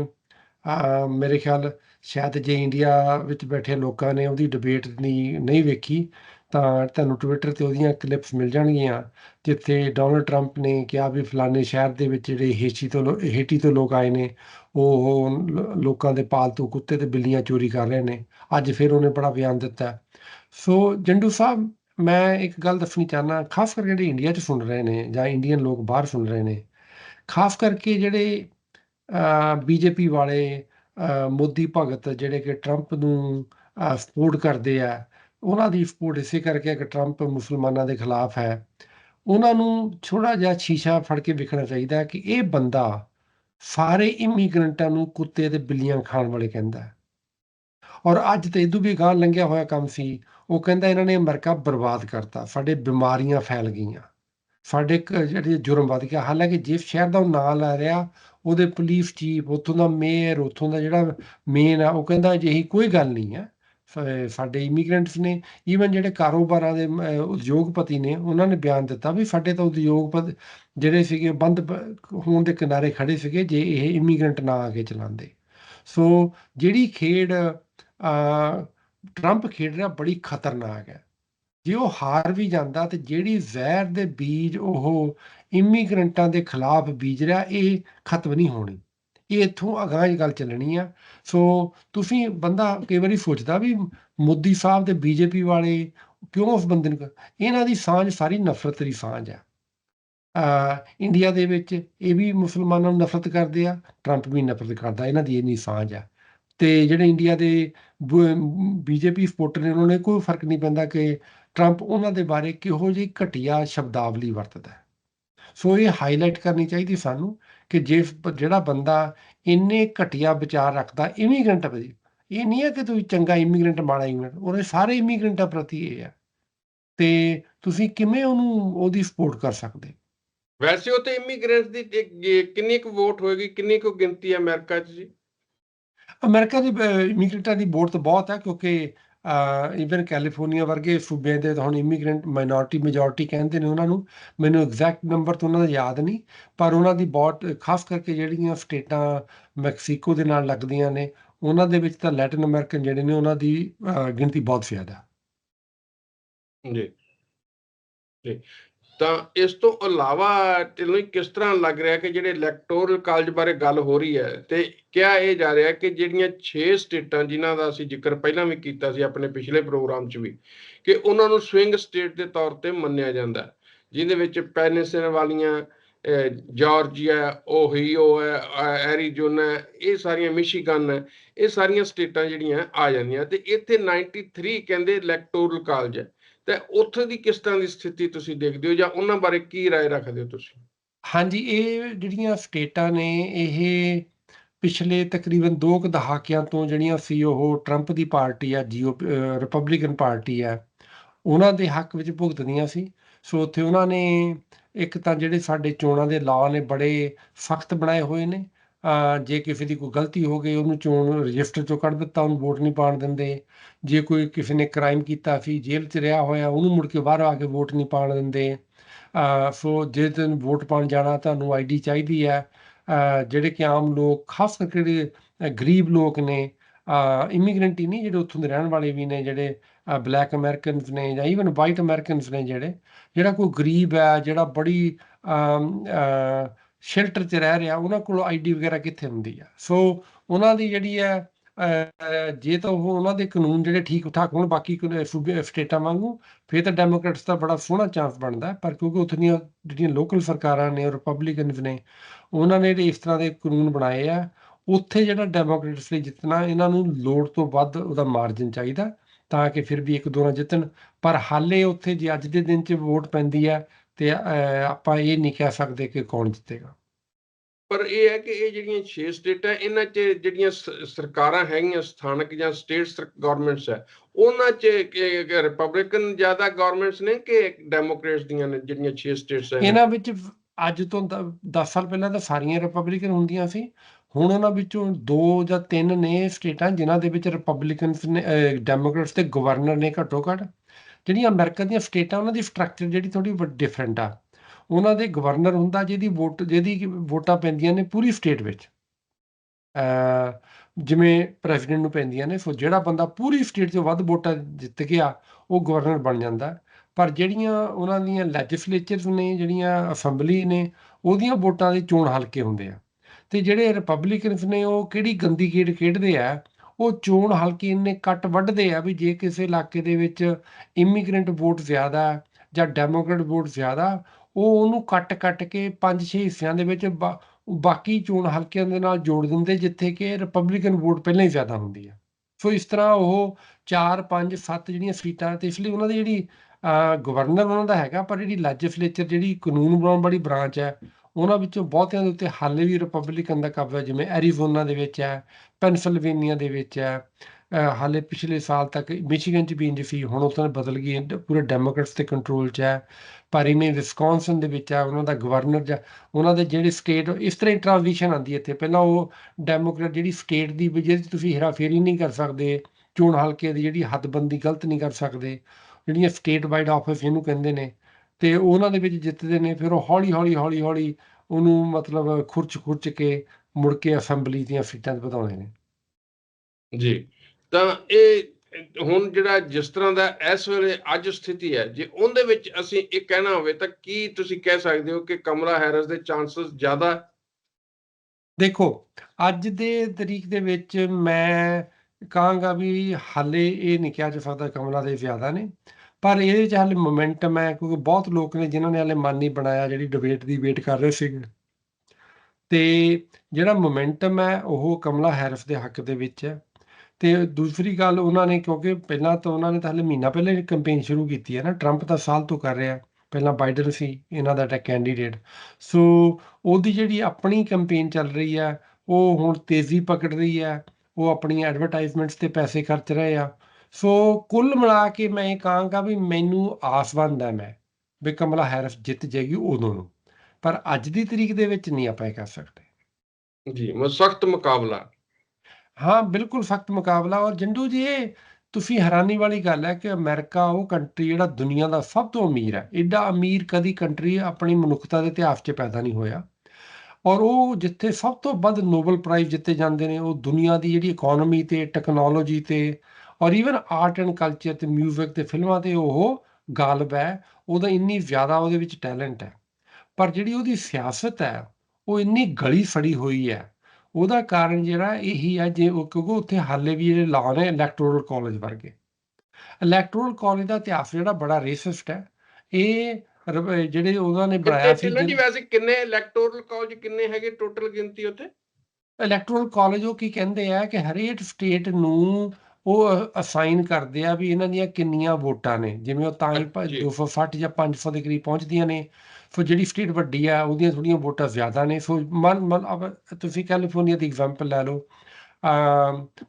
ਮੇਰੇ ਖਿਆਲ ਸ਼ਾਇਦ ਜੇ ਇੰਡੀਆ ਵਿੱਚ ਬੈਠੇ ਲੋਕਾਂ ਨੇ ਉਹਦੀ ਡਿਬੇਟ ਨਹੀਂ ਨਹੀਂ ਵੇਖੀ ਤਾਂ ਤੁਹਾਨੂੰ ਟਵਿੱਟਰ ਤੇ ਉਹਦੀਆਂ ਕਲਿੱਪਸ ਮਿਲ ਜਾਣਗੀਆਂ, ਜਿੱਥੇ ਡੋਨਲਡ ਟਰੰਪ ਨੇ ਕਿਹਾ ਵੀ ਫਲਾਣੇ ਸ਼ਹਿਰ ਦੇ ਵਿੱਚ ਜਿਹੜੇ ਹੇਚੀ ਤੋਂ ਲੋ- ਹੇਟੀ ਤੋਂ ਲੋਕ ਆਏ ਨੇ, ਉਹ ਲੋਕਾਂ ਦੇ ਪਾਲਤੂ ਕੁੱਤੇ ਤੇ ਬਿੱਲੀਆਂ ਚੋਰੀ ਕਰ ਰਹੇ ਨੇ। ਅੱਜ ਫਿਰ ਉਹਨੇ ਬੜਾ ਬਿਆਨ ਦਿੱਤਾ। ਸੋ ਜੰਡੂ ਸਾਹਿਬ, ਮੈਂ ਇੱਕ ਗੱਲ ਦੱਸਣੀ ਚਾਹਨਾ ਖਾਸ ਕਰਕੇ ਜਿਹੜੇ ਇੰਡੀਆ 'ਚ ਸੁਣ ਰਹੇ ਨੇ ਜਾਂ ਇੰਡੀਅਨ ਲੋਕ ਬਾਹਰ ਸੁਣ ਰਹੇ ਨੇ, ਖਾਸ ਕਰਕੇ ਜਿਹੜੇ ਬੀਜੇਪੀ ਵਾਲੇ ਮੋਦੀ ਭਗਤ ਜਿਹੜੇ ਕਿ ਟਰੰਪ ਨੂੰ ਸਪੋਰਟ ਕਰਦੇ ਆ ਉਹਨਾਂ ਦੀ ਸਪੋਰਟ ਇਸੇ ਕਰਕੇ ਹੈ ਕਿ ਟਰੰਪ ਮੁਸਲਮਾਨਾਂ ਦੇ ਖਿਲਾਫ ਹੈ। ਉਹਨਾਂ ਨੂੰ ਥੋੜਾ ਜਿਹਾ ਸ਼ੀਸ਼ਾ ਫੜ ਕੇ ਵੇਖਣਾ ਚਾਹੀਦਾ ਹੈ ਕਿ ਇਹ ਬੰਦਾ ਸਾਰੇ ਇਮੀਗ੍ਰੈਂਟਾਂ ਨੂੰ ਕੁੱਤੇ ਤੇ ਬਿੱਲੀਆਂ ਖਾਣ ਵਾਲੇ ਕਹਿੰਦਾ ਹੈ। ਔਰ ਅੱਜ ਤੇ ਇਦੋਂ ਵੀ ਗਾਂ ਲੰਘਿਆ ਹੋਇਆ ਕੰਮ ਸੀ, ਉਹ ਕਹਿੰਦਾ ਇਹਨਾਂ ਨੇ ਅਮਰੀਕਾ ਬਰਬਾਦ ਕਰਤਾ, ਸਾਡੇ ਬਿਮਾਰੀਆਂ ਫੈਲ ਗਈਆਂ। ਸਾਡੇ ਕ- ਜਿਹੜੇ ਜੁਰਮ ਵੱਧ ਗਿਆ, ਹਾਲਾਂਕਿ ਜਿਸ ਸ਼ਹਿਰ ਦਾ ਉਹ ਨਾਂ ਲੈ ਰਿਹਾ, ਉਹਦੇ ਪੁਲਿਸ ਚੀਫ ਉੱਥੋਂ ਦਾ ਮੇਅਰ ਉੱਥੋਂ ਦਾ ਜਿਹੜਾ ਮੇਨ ਆ, ਉਹ ਕਹਿੰਦਾ ਅਜਿਹੀ ਕੋਈ ਗੱਲ ਨਹੀਂ ਹੈ। ਸਾਡੇ ਇਮੀਗ੍ਰੈਂਟਸ ਨੇ ਈਵਨ ਜਿਹੜੇ ਕਾਰੋਬਾਰਾਂ ਦੇ ਉਦਯੋਗਪਤੀ ਨੇ, ਉਹਨਾਂ ਨੇ ਬਿਆਨ ਦਿੱਤਾ ਵੀ ਸਾਡੇ ਤਾਂ ਉਦਯੋਗਪਤੀ ਜਿਹੜੇ ਸੀਗੇ ਬੰਦ ਹੋਣ ਦੇ ਕਿਨਾਰੇ ਖੜੇ ਸੀਗੇ, ਜੇ ਇਹ ਇਮੀਗ੍ਰੈਂਟ ਨਾ ਆ ਕੇ ਚਲਾਉਂਦੇ। ਸੋ ਜਿਹੜੀ ਖੇਡ ਟਰੰਪ ਖੇਡ ਰਿਹਾ, ਬੜੀ ਖਤਰਨਾਕ ਹੈ। ਜੇ ਉਹ ਹਾਰ ਵੀ ਜਾਂਦਾ, ਤੇ ਜਿਹੜੀ ਜ਼ਹਿਰ ਦੇ ਬੀਜ ਉਹ ਇਮੀਗ੍ਰੈਂਟਾਂ ਦੇ ਖਿਲਾਫ ਬੀਜ ਰਿਹਾ, ਇਹ ਖਤਮ ਨਹੀਂ ਹੋਣੀ। ਇਹ ਇੱਥੋਂ ਅਗਾਂਹ ਹੀ ਗੱਲ ਚੱਲਣੀ ਆ। ਸੋ ਤੁਸੀਂ ਬੰਦਾ ਕਈ ਵਾਰੀ ਸੋਚਦਾ ਵੀ ਮੋਦੀ ਸਾਹਿਬ ਤੇ ਬੀਜੇਪੀ ਵਾਲੇ ਕਿਉਂ ਉਸ ਬੰਦੇ ਨੂੰ ਇਹਨਾਂ ਦੀ ਸਾਂਝ ਸਾਰੀ ਨਫ਼ਰਤ ਦੀ ਸਾਂਝ ਆ। ਆ ਇੰਡੀਆ ਦੇ ਵਿੱਚ ਇਹ ਵੀ ਮੁਸਲਮਾਨਾਂ ਨੂੰ ਨਫ਼ਰਤ ਕਰਦੇ ਆ, ਟਰੰਪ ਵੀ ਨਫ਼ਰਤ ਕਰਦਾ, ਇਹਨਾਂ ਦੀ ਇੰਨੀ ਸਾਂਝ ਆ। ਤੇ ਜਿਹੜੇ ਇੰਡੀਆ ਦੇ ਬੀਜੇਪੀ ਸਪੋਰਟਰ ਨੇ, ਉਹਨਾਂ ਨੇ ਕੋਈ ਫ਼ਰਕ ਨਹੀਂ ਪੈਂਦਾ ਕਿ ਟਰੰਪ ਉਹਨਾਂ ਦੇ ਬਾਰੇ ਕਿਹੋ ਜਿਹੀ ਘਟੀਆ ਸ਼ਬਦਾਵਲੀ ਵਰਤਦਾ। ਸੋ ਇਹ ਹਾਈਲਾਈਟ ਕਰਨੀ ਚਾਹੀਦੀ ਸਾਨੂੰ ਕਿ ਜੇ ਜਿਹੜਾ ਬੰਦਾ ਇੰਨੇ ਘਟੀਆ ਵਿਚਾਰ ਰੱਖਦਾ ਇਮੀਗ੍ਰੈਂਟ ਪ੍ਰਤੀ ਇਹ ਨਹੀਂ ਹੈ ਕਿ ਤੁਸੀਂ ਚੰਗਾ ਇਮੀਗ੍ਰੈਂਟ ਮਾੜਾ ਇਮੀਗ੍ਰੈਂਟ ਉਹਦੇ ਸਾਰੇ ਇਮੀਗ੍ਰੈਂਟਾਂ ਪ੍ਰਤੀ ਇਹ ਹੈ। ਤੇ ਤੁਸੀਂ ਕਿਵੇਂ ਉਹਨੂੰ ਉਹਦੀ ਸਪੋਰਟ ਕਰ ਸਕਦੇ? ਵੈਸੇ ਉਹ ਤੇ ਇਮੀਗ੍ਰੈਂਟਸ ਦੀ ਕਿੰਨੀ ਕੁ ਵੋਟ ਹੋਏਗੀ ਕਿੰਨੀ ਕੁ ਗਿਣਤੀ ਹੈ ਅਮਰੀਕਾ 'ਚ ਜੀ? ਅਮਰੀਕਾ ਦੀ ਇਮੀਗ੍ਰੈਂਟਾਂ ਦੀ ਵੋਟ ਤਾਂ ਬਹੁਤ ਹੈ ਕਿਉਂਕਿ ਇਵਨ ਕੈਲੀਫੋਰਨੀਆ ਵਰਗੇ ਸੂਬਿਆਂ ਦੇ ਹੁਣ ਇਮੀਗ੍ਰੈਂਟ ਮਾਈਨੋਰਟੀ ਮੈਜੋਰਟੀ ਕਹਿੰਦੇ ਨੇ ਉਹਨਾਂ ਨੂੰ, ਮੈਨੂੰ ਐਗਜ਼ੈਕਟ ਨੰਬਰ ਤਾਂ ਉਹਨਾਂ ਦਾ ਯਾਦ ਨਹੀਂ, ਪਰ ਉਹਨਾਂ ਦੀ ਬਹੁਤ, ਖਾਸ ਕਰਕੇ ਜਿਹੜੀਆਂ ਸਟੇਟਾਂ ਮੈਕਸੀਕੋ ਦੇ ਨਾਲ ਲੱਗਦੀਆਂ ਨੇ, ਉਹਨਾਂ ਦੇ ਵਿੱਚ ਤਾਂ ਲੈਟਿਨ ਅਮਰੀਕਨ ਜਿਹੜੇ ਨੇ ਉਹਨਾਂ ਦੀ ਗਿਣਤੀ ਬਹੁਤ ਜ਼ਿਆਦਾ। ਜੀ। ਜੀ। ਤਾਂ ਇਸ ਤੋਂ ਇਲਾਵਾ ਤੈਨੂੰ ਕਿਸ ਤਰ੍ਹਾਂ ਲੱਗ ਰਿਹਾ ਕਿ ਜਿਹੜੇ ਇਲੈਕਟੋਰਲ ਕਾਲਜ ਬਾਰੇ ਗੱਲ ਹੋ ਰਹੀ ਹੈ ਤੇ ਕਿਹਾ ਇਹ ਜਾ ਰਿਹਾ ਕਿ ਜਿਹੜੀਆਂ 6 ਸਟੇਟਾਂ ਜਿਨ੍ਹਾਂ ਦਾ ਅਸੀਂ ਜ਼ਿਕਰ ਪਹਿਲਾਂ ਵੀ ਕੀਤਾ ਸੀ ਆਪਣੇ ਪਿਛਲੇ ਪ੍ਰੋਗਰਾਮ 'ਚ ਵੀ ਕਿ ਉਹਨਾਂ ਨੂੰ ਸਵਿੰਗ ਸਟੇਟ ਦੇ ਤੌਰ ਤੇ ਮੰਨਿਆ ਜਾਂਦਾ ਜਿਹਦੇ ਵਿੱਚ ਪੈਨਿਸਨ ਵਾਲੀਆਂ ਅਹ ਜਾਰਜੀਆ ਓਹੀਓ ਹੈ ਅਹ ਐਰੀਜ਼ੋਨਾ ਹੈ, ਇਹ ਸਾਰੀਆਂ ਮਿਸ਼ੀਗਨ ਹੈ ਇਹ ਸਾਰੀਆਂ ਸਟੇਟਾਂ ਜਿਹੜੀਆਂ ਆ ਜਾਂਦੀਆਂ ਤੇ ਇੱਥੇ 93 ਕਹਿੰਦੇ ਇਲੈਕਟੋਰਲ ਕਾਲਜ ਹੈ। ਤੇ ਉੱਥੇ ਦੀ ਕਿਸ ਤਰ੍ਹਾਂ ਦੀ ਸਥਿਤੀ ਤੁਸੀਂ ਦੇਖਦੇ ਹੋ ਜਾਂ ਉਹਨਾਂ ਬਾਰੇ ਕੀ ਰਾਏ ਰੱਖਦੇ ਹੋ ਤੁਸੀਂ? ਹਾਂਜੀ, ਇਹ ਜਿਹੜੀਆਂ ਸਟੇਟਾਂ ਨੇ, ਇਹ ਪਿਛਲੇ ਤਕਰੀਬਨ ਦੋ ਕੁ ਦਹਾਕਿਆਂ ਤੋਂ ਜਿਹੜੀਆਂ ਸੀ ਉਹ ਟਰੰਪ ਦੀ ਪਾਰਟੀ ਆ, ਜੀਓ ਰਿਪਬਲਿਕਨ ਪਾਰਟੀ ਆ, ਉਹਨਾਂ ਦੇ ਹੱਕ ਵਿੱਚ ਭੁਗਤਦੀਆਂ ਸੀ। ਸੋ ਉੱਥੇ ਉਹਨਾਂ ਨੇ ਇੱਕ ਤਾਂ ਜਿਹੜੇ ਸਾਡੇ ਚੋਣਾਂ ਦੇ ਲਾਅ ਨੇ, ਬੜੇ ਸਖਤ ਬਣਾਏ ਹੋਏ ਨੇ। ਜੇ ਕਿਸੇ ਦੀ ਕੋਈ ਗਲਤੀ ਹੋ ਗਈ, ਉਹਨੂੰ ਚੋਣ ਰਜਿਸਟਰ ਚੋਂ ਕੱਢ ਦਿੱਤਾ, ਉਹਨੂੰ ਵੋਟ ਨਹੀਂ ਪਾਉਣ ਦਿੰਦੇ। ਜੇ ਕੋਈ ਕਿਸੇ ਨੇ ਕ੍ਰਾਈਮ ਕੀਤਾ ਸੀ ਜੇਲ੍ਹ 'ਚ ਰਿਹਾ ਹੋਇਆ, ਉਹਨੂੰ ਮੁੜ ਕੇ ਬਾਹਰ ਆ ਕੇ ਵੋਟ ਨਹੀਂ ਪਾਉਣ ਦਿੰਦੇ। ਸੋ ਜੇ ਤੈਨੂੰ ਵੋਟ ਪਾਉਣ ਜਾਣਾ, ਤੁਹਾਨੂੰ ਆਈਡੀ ਚਾਹੀਦੀ ਹੈ। ਜਿਹੜੇ ਕਿ ਆਮ ਲੋਕ, ਖਾਸ ਕਰਕੇ ਜਿਹੜੇ ਗਰੀਬ ਲੋਕ ਨੇ ਇਮੀਗ੍ਰੈਂਟ ਹੀ ਨਹੀਂ, ਜਿਹੜੇ ਉੱਥੋਂ ਦੇ ਰਹਿਣ ਵਾਲੇ ਵੀ ਨੇ, ਜਿਹੜੇ ਬਲੈਕ ਅਮਰੀਕਨਸ ਨੇ ਜਾਂ ਈਵਨ ਵਾਈਟ ਅਮਰੀਕਨਸ ਨੇ ਜਿਹੜੇ, ਜਿਹੜਾ ਕੋਈ ਗਰੀਬ ਹੈ, ਜਿਹੜਾ ਬੜੀ ਸ਼ੈਲਟਰ 'ਚ ਰਹਿ ਰਿਹਾ, ਉਹਨਾਂ ਕੋਲ ਆਈਡੀ ਵਗੈਰਾ ਕਿੱਥੇ ਹੁੰਦੀ ਆ? ਸੋ ਉਹਨਾਂ ਦੀ ਜਿਹੜੀ ਹੈ ਜੇ ਤਾਂ ਉਹ ਉਹਨਾਂ ਦੇ ਕਾਨੂੰਨ ਜਿਹੜੇ ਠੀਕ ਠਾਕ ਹੋਣ, ਬਾਕੀ ਸੂਬੇ, ਸਟੇਟਾਂ ਵਾਂਗੂ, ਫਿਰ ਤਾਂ ਡੈਮੋਕ੍ਰੇਟਸ ਦਾ ਬੜਾ ਸੋਹਣਾ ਚਾਂਸ ਬਣਦਾ ਪਰ ਕਿਉਂਕਿ ਉੱਥੇ ਦੀਆਂ ਜਿਹੜੀਆਂ ਲੋਕਲ ਸਰਕਾਰਾਂ ਨੇ ਰਿਪਬਲਿਕਨਸ ਨੇ, ਉਹਨਾਂ ਨੇ ਜਿਹੜੇ ਇਸ ਤਰ੍ਹਾਂ ਦੇ ਕਾਨੂੰਨ ਬਣਾਏ ਆ। ਉੱਥੇ ਜਿਹੜਾ ਡੈਮੋਕ੍ਰੇਟਸ ਲਈ ਜਿੱਤਣਾ, ਇਹਨਾਂ ਨੂੰ ਲੋੜ ਤੋਂ ਵੱਧ ਉਹਦਾ ਮਾਰਜਨ ਚਾਹੀਦਾ, ਤਾਂ ਕਿ ਫਿਰ ਵੀ ਇੱਕ ਦੋ ਨਾ ਜਿੱਤਣ। ਪਰ ਹਾਲੇ ਉੱਥੇ ਜੇ ਅੱਜ ਦੇ ਦਿਨ 'ਚ ਵੋਟ ਪੈਂਦੀ ਆ ਤੇ ਆਪਾਂ ਇਹ ਨਹੀਂ ਕਹਿ ਸਕਦੇ ਕਿ ਕੌਣ ਜਿੱਤੇਗਾ। ਪਰ ਇਹ ਹੈ ਕਿ ਇਹ ਜਿਹੜੀਆਂ 6 ਸਟੇਟਾਂ ਇਹਨਾਂ 'ਚ ਜਿਹੜੀਆਂ ਸਰਕਾਰਾਂ ਹੈਗੀਆਂ ਸਥਾਨਕ ਜਾਂ ਸਟੇਟ ਗਵਰਨਮੈਂਟਸ ਹੈ ਉਹਨਾਂ 'ਚ ਰਿਪਬਲਿਕਨ ਜ਼ਿਆਦਾ ਗਵਰਨਮੈਂਟਸ ਨੇ ਕਿ ਡੈਮੋਕ੍ਰੇਟਸ ਦੀਆਂ ਨੇ ਜਿਹੜੀਆਂ 6 ਸਟੇਟਸ ਹੈ? ਇਹਨਾਂ ਵਿੱਚ ਅੱਜ ਤੋਂ 10 ਸਾਲ ਪਹਿਲਾਂ ਤਾਂ ਸਾਰੀਆਂ ਰਿਪਬਲਿਕਨ ਹੁੰਦੀਆਂ ਸੀ ਹੁਣ ਉਹਨਾਂ ਵਿੱਚੋਂ ਦੋ ਜਾਂ ਤਿੰਨ ਨੇ ਸਟੇਟਾਂ ਜਿਨ੍ਹਾਂ ਦੇ ਵਿੱਚ ਰਿਪਬਲਿਕਨਸ ਨੇ ਡੈਮੋਕ੍ਰੇਟਸ ਤੇ ਗਵਰਨਰ ਨੇ ਘੱਟੋ ਘੱਟ। ਜਿਹੜੀਆਂ ਅਮਰੀਕਾ ਦੀਆਂ ਸਟੇਟਾਂ, ਉਹਨਾਂ ਦੀ ਸਟਰਕਚਰ ਜਿਹੜੀ ਥੋੜੀ ਡਿਫਰੈਂਟ ਆ। ਉਹਨਾਂ ਦੇ ਗਵਰਨਰ ਹੁੰਦਾ, ਜਿਹਦੀ ਵੋਟ, ਜਿਹਦੀ ਵੋਟਾਂ ਪੈਂਦੀਆਂ ਨੇ ਪੂਰੀ ਸਟੇਟ ਵਿੱਚ। ਜਿਵੇਂ ਪ੍ਰੈਜ਼ੀਡੈਂਟ ਨੂੰ ਪੈਂਦੀਆਂ ਨੇ, ਸੋ ਜਿਹੜਾ ਬੰਦਾ ਪੂਰੀ ਸਟੇਟ 'ਚੋਂ ਵੱਧ ਵੋਟਾਂ ਜਿੱਤ ਗਿਆ, ਉਹ ਗਵਰਨਰ ਬਣ ਜਾਂਦਾ। ਪਰ ਜਿਹੜੀਆਂ ਉਹਨਾਂ ਦੀਆਂ ਲੈਜਿਸਲੇਚਰਸ ਨੇ, ਜਿਹੜੀਆਂ ਅਸੈਂਬਲੀ ਨੇ, ਉਹਦੀਆਂ ਵੋਟਾਂ ਦੇ ਚੋਣ ਹਲਕੇ ਹੁੰਦੇ ਆ। ਤੇ ਜਿਹੜੇ ਰਿਪਬਲਿਕਨਸ ਨੇ, ਉਹ ਕਿਹੜੀ ਗੰਦੀ ਖੇਡ ਖੇਡਦੇ ਆ ਉਹ ਚੋਣ ਹਲਕੇ ਇੰਨੇ ਕੱਟ ਵੱਢਦੇ ਆ ਵੀ ਜੇ ਕਿਸੇ ਇਲਾਕੇ ਦੇ ਵਿੱਚ ਇਮੀਗ੍ਰੈਂਟ ਵੋਟ ਜ਼ਿਆਦਾ ਜਾਂ ਡੈਮੋਕ੍ਰੇਟ ਵੋਟ ਜ਼ਿਆਦਾ, ਉਹ ਉਹਨੂੰ ਕੱਟ ਕੱਟ ਕੇ 5-6 ਹਿੱਸਿਆਂ ਦੇ ਵਿੱਚ ਬਾਕੀ ਚੋਣ ਹਲਕਿਆਂ ਦੇ ਨਾਲ ਜੋੜ ਦਿੰਦੇ, ਜਿੱਥੇ ਕਿ ਰਿਪਬਲਿਕਨ ਵੋਟ ਪਹਿਲਾਂ ਹੀ ਜ਼ਿਆਦਾ ਹੁੰਦੀ ਹੈ ਸੋ ਇਸ ਤਰ੍ਹਾਂ ਉਹ 4 5 7 ਜਿਹੜੀਆਂ ਸੀਟਾਂ, ਤੇ ਇਸ ਲਈ ਉਹਨਾਂ ਦੀ ਜਿਹੜੀ ਗਵਰਨਰ ਉਹਨਾਂ ਦਾ ਹੈਗਾ, ਪਰ ਜਿਹੜੀ ਲੈਜਿਸਲੇਚਰ ਜਿਹੜੀ ਕਾਨੂੰਨ ਬਣਾਉਣ ਵਾਲੀ ਬ੍ਰਾਂਚ ਹੈ ਉਹਨਾਂ ਵਿੱਚੋਂ ਬਹੁਤਿਆਂ ਦੇ ਉੱਤੇ ਹਾਲੇ ਵੀ ਰਿਪਬਲਿਕਨ ਦਾ ਕਬਜ਼ਾ ਜਿਵੇਂ ਐਰੀਜ਼ੋਨਾ ਦੇ ਵਿੱਚ ਹੈ ਪੈਨਸਿਲਵੇਨੀਆ ਦੇ ਵਿੱਚ ਹੈ ਹਾਲੇ ਪਿਛਲੇ ਸਾਲ ਤੱਕ ਮਿਸ਼ੀਗਨ ਚ ਵੀ ਇੰਜ ਸੀ ਹੁਣ ਉੱਥੇ ਬਦਲ ਗਈ ਹੈ, ਪੂਰੇ ਡੈਮੋਕ੍ਰੇਟਸ ਦੇ ਕੰਟਰੋਲ 'ਚ ਹੈ। ਪਰ ਇਵੇਂ ਵਿਸਕੌਨਸਨ ਦੇ ਵਿੱਚ ਹੈ ਉਹਨਾਂ ਦਾ ਗਵਰਨਰ ਜਾਂ ਉਹਨਾਂ ਦੇ ਜਿਹੜੇ ਸਟੇਟ ਇਸ ਤਰ੍ਹਾਂ ਹੀ ਟ੍ਰਾਂਜੀਸ਼ਨ ਆਉਂਦੀ ਹੈ ਇੱਥੇ। ਪਹਿਲਾਂ ਉਹ ਡੈਮੋਕ੍ਰੇਟ ਜਿਹੜੀ ਸਟੇਟ ਦੀ ਵੀ ਜਿਹਦੇ 'ਚ ਤੁਸੀਂ ਹੇਰਾਫੇਰੀ ਨਹੀਂ ਕਰ ਸਕਦੇ ਚੋਣ ਹਲਕੇ ਦੀ ਜਿਹੜੀ ਹੱਦਬੰਦੀ ਗਲਤ ਨਹੀਂ ਕਰ ਸਕਦੇ ਜਿਹੜੀਆਂ ਸਟੇਟ ਵਾਈਡ ਆਫਿਸ ਇਹਨੂੰ ਕਹਿੰਦੇ ਨੇ ਤੇ ਉਹਨਾਂ ਦੇ ਵਿੱਚ ਜਿੱਤਦੇ ਨੇ ਫਿਰ ਉਹ ਹੌਲੀ ਹੌਲੀ ਹੌਲੀ ਹੌਲੀ ਉਹਨੂੰ ਮਤਲਬ ਖੁਰਚ ਖੁਰਚ ਕੇ ਮੁੜ ਕੇ ਅਸੈਂਬਲੀ ਦੀਆਂ ਸੀਟਾਂ 'ਤੇ ਵਧਾਉਂਦੇ ਨੇ। ਜੀ। ਤਾਂ ਇਹ ਹੁਣ ਜਿਹੜਾ ਜਿਸ ਤਰ੍ਹਾਂ ਦਾ ਇਸ ਵੇਲੇ ਅੱਜ ਸਥਿਤੀ ਹੈ ਜੇ ਉਹਦੇ ਵਿੱਚ ਅਸੀਂ ਇਹ ਕਹਿਣਾ ਹੋਵੇ ਤਾਂ ਕੀ ਤੁਸੀਂ ਕਹਿ ਸਕਦੇ ਹੋ ਕਿ ਕਮਲਾ ਹੈਰਿਸ ਦੇ ਚਾਂਸਸ ਜ਼ਿਆਦਾ? ਦੇਖੋ ਅੱਜ ਦੇ ਤਰੀਕ ਦੇ ਵਿੱਚ ਮੈਂ ਕਹਾਂਗਾ ਵੀ ਹਾਲੇ ਇਹ ਨਹੀਂ ਕਿਹਾ ਜਾ ਸਕਦਾ ਕਮਲਾ ਦੇ ਜ਼ਿਆਦਾ ਨੇ। ਪਰ ਇਹਦੇ 'ਚ ਹਾਲੇ ਮੋਮੈਂਟਮ ਹੈ, ਕਿਉਂਕਿ ਬਹੁਤ ਲੋਕ ਨੇ ਜਿਨ੍ਹਾਂ ਨੇ ਹਾਲੇ ਮਨ ਨਹੀਂ ਬਣਾਇਆ ਜਿਹੜੀ ਡਿਬੇਟ ਦੀ ਵੇਟ ਕਰ ਰਹੇ ਸੀਗੇ। ਤੇ ਜਿਹੜਾ ਮੋਮੈਂਟਮ ਹੈ, ਉਹ ਕਮਲਾ ਹੈਰਿਸ ਦੇ ਹੱਕ ਦੇ ਵਿੱਚ ਹੈ। ਤੇ ਦੂਸਰੀ ਗੱਲ ਉਹਨਾਂ ਨੇ, ਕਿਉਂਕਿ ਪਹਿਲਾਂ ਤਾਂ ਉਹਨਾਂ ਨੇ ਤਾਂ ਹਾਲੇ ਮਹੀਨਾ ਪਹਿਲਾਂ ਹੀ ਕੈਂਪੇਨ ਸ਼ੁਰੂ ਕੀਤੀ ਹੈ ਨਾ ਟਰੰਪ ਤਾਂ ਸਾਲ ਤੋਂ ਕਰ ਰਿਹਾ। ਪਹਿਲਾਂ ਬਾਈਡਨ ਸੀ, ਇਹਨਾਂ ਦਾ ਕੈਂਡੀਡੇਟ ਸੋ ਉਹਦੀ ਜਿਹੜੀ ਆਪਣੀ ਕੈਂਪੇਨ ਚੱਲ ਰਹੀ ਹੈ, ਉਹ ਹੁਣ ਤੇਜ਼ੀ ਪਕੜ ਰਹੀ ਹੈ। ਉਹ ਆਪਣੀਆਂ ਐਡਵਰਟਾਈਜ਼ਮੈਂਟਸ ਤੇ ਪੈਸੇ ਖਰਚ ਰਹੇ ਆ। ਸੋ ਕੁੱਲ ਮਿਲਾ ਕੇ ਮੈਂ ਇਹ ਕਹਾਂਗਾ ਵੀ ਮੈਨੂੰ ਆਸਵੰਦ ਹੈ ਮੈਂ ਵੀ ਕਮਲਾ ਹੈਰਿਸ ਜਿੱਤ ਜਾਏਗੀ ਉਦੋਂ ਨੂੰ। ਪਰ ਅੱਜ ਦੀ ਤਰੀਕ ਦੇ ਵਿੱਚ ਨਹੀਂ ਆਪਾਂ ਇਹ ਕਰ ਸਕਦੇ। ਜੀ ਮਤਲਬ ਸਖਤ ਮੁਕਾਬਲਾ। ਹਾਂ ਬਿਲਕੁਲ ਸਖਤ ਮੁਕਾਬਲਾ। ਔਰ ਜੰਡੂ ਜੀ ਇਹ ਤੁਸੀਂ ਹੈਰਾਨੀ ਵਾਲੀ ਗੱਲ ਹੈ ਕਿ ਅਮਰੀਕਾ ਉਹ ਕੰਟਰੀ ਜਿਹੜਾ ਦੁਨੀਆ ਦਾ ਸਭ ਤੋਂ ਅਮੀਰ ਹੈ ਐਡਾ ਅਮੀਰ ਕਦੀ ਕੰਟਰੀ ਆਪਣੀ ਮਨੁੱਖਤਾ ਦੇ ਇਤਿਹਾਸ 'ਚ ਪੈਦਾ ਨਹੀਂ ਹੋਇਆ। ਔਰ ਉਹ ਜਿੱਥੇ ਸਭ ਤੋਂ ਵੱਧ ਨੋਬਲ ਪ੍ਰਾਈਜ਼ ਜਿੱਤੇ ਜਾਂਦੇ ਨੇ ਉਹ ਦੁਨੀਆ ਦੀ ਜਿਹੜੀ ਇਕਨੋਮੀ ਤੇ ਟੈਕਨੋਲੋਜੀ ਤੇ ਔਰ ਈਵਨ ਆਰਟ ਐਂਡ ਕਲਚਰ ਤੇ 뮤직 ਤੇ ਫਿਲਮਾਂ ਤੇ ਉਹ ਗਾਲਬ ਹੈ ਉਹਦਾ ਇੰਨੀ ਜ਼ਿਆਦਾ ਉਹਦੇ ਵਿੱਚ ਟੈਲੈਂਟ ਹੈ। ਪਰ ਜਿਹੜੀ ਉਹਦੀ ਸਿਆਸਤ ਹੈ ਉਹ ਇੰਨੀ ਗਲੀ ਫੜੀ ਹੋਈ ਹੈ ਉਹਦਾ ਕਾਰਨ ਜਿਹੜਾ ਇਹੀ ਹੈ ਜੇ ਉਹ ਕਿਉਂਕਿ ਉੱਥੇ ਹਾਲੇ ਵੀ ਜਿਹੜੇ ਲਾਅ ਨੇ ਇਲੈਕਟੋਰਲ ਕਾਲਜ ਵਰਗੇ। ਇਲੈਕਟੋਰਲ ਕਾਲਜ ਦਾ ਇਤਿਹਾਸ ਜਿਹੜਾ ਬੜਾ ਰੇਸਿਸਟ ਹੈ। ਇਹ ਜਿਹੜੇ ਉਹਨਾਂ ਨੇ ਬਣਾਇਆ ਸੀ ਜੀ ਵੈਸੇ ਕਿੰਨੇ ਇਲੈਕਟੋਰਲ ਕਾਲਜ ਕਿੰਨੇ ਹੈਗੇ ਟੋਟਲ ਗਿਣਤੀ ਉੱਥੇ? ਇਲੈਕਟੋਰਲ ਕਾਲਜ ਉਹ ਕੀ ਕਹਿੰਦੇ ਆ ਕਿ ਹਰੇਕ ਸਟੇਟ ਨੂੰ ਉਹ ਅਸਾਈਨ ਕਰਦੇ ਆ ਵੀ ਇਹਨਾਂ ਦੀਆਂ ਕਿੰਨੀਆਂ ਵੋਟਾਂ ਨੇ। ਜਿਵੇਂ ਉਹ ਤਾਂ ਹੀ ਪ- ਜੀ। 260 ਜਾਂ 500 ਦੇ ਕਰੀਬ ਪਹੁੰਚਦੀਆਂ ਨੇ। ਸੋ ਜਿਹੜੀ ਸਟੇਟ ਵੱਡੀ ਆ ਉਹਦੀਆਂ ਥੋੜੀਆਂ ਵੋਟਾਂ ਜ਼ਿਆਦਾ ਨੇ। ਸੋ ਮਨ ਮਨ ਤੁਸੀਂ ਕੈਲੀਫੋਰਨੀਆ ਦੀ ਐਗਜ਼ਾਮਪਲ ਲੈ ਲਓ।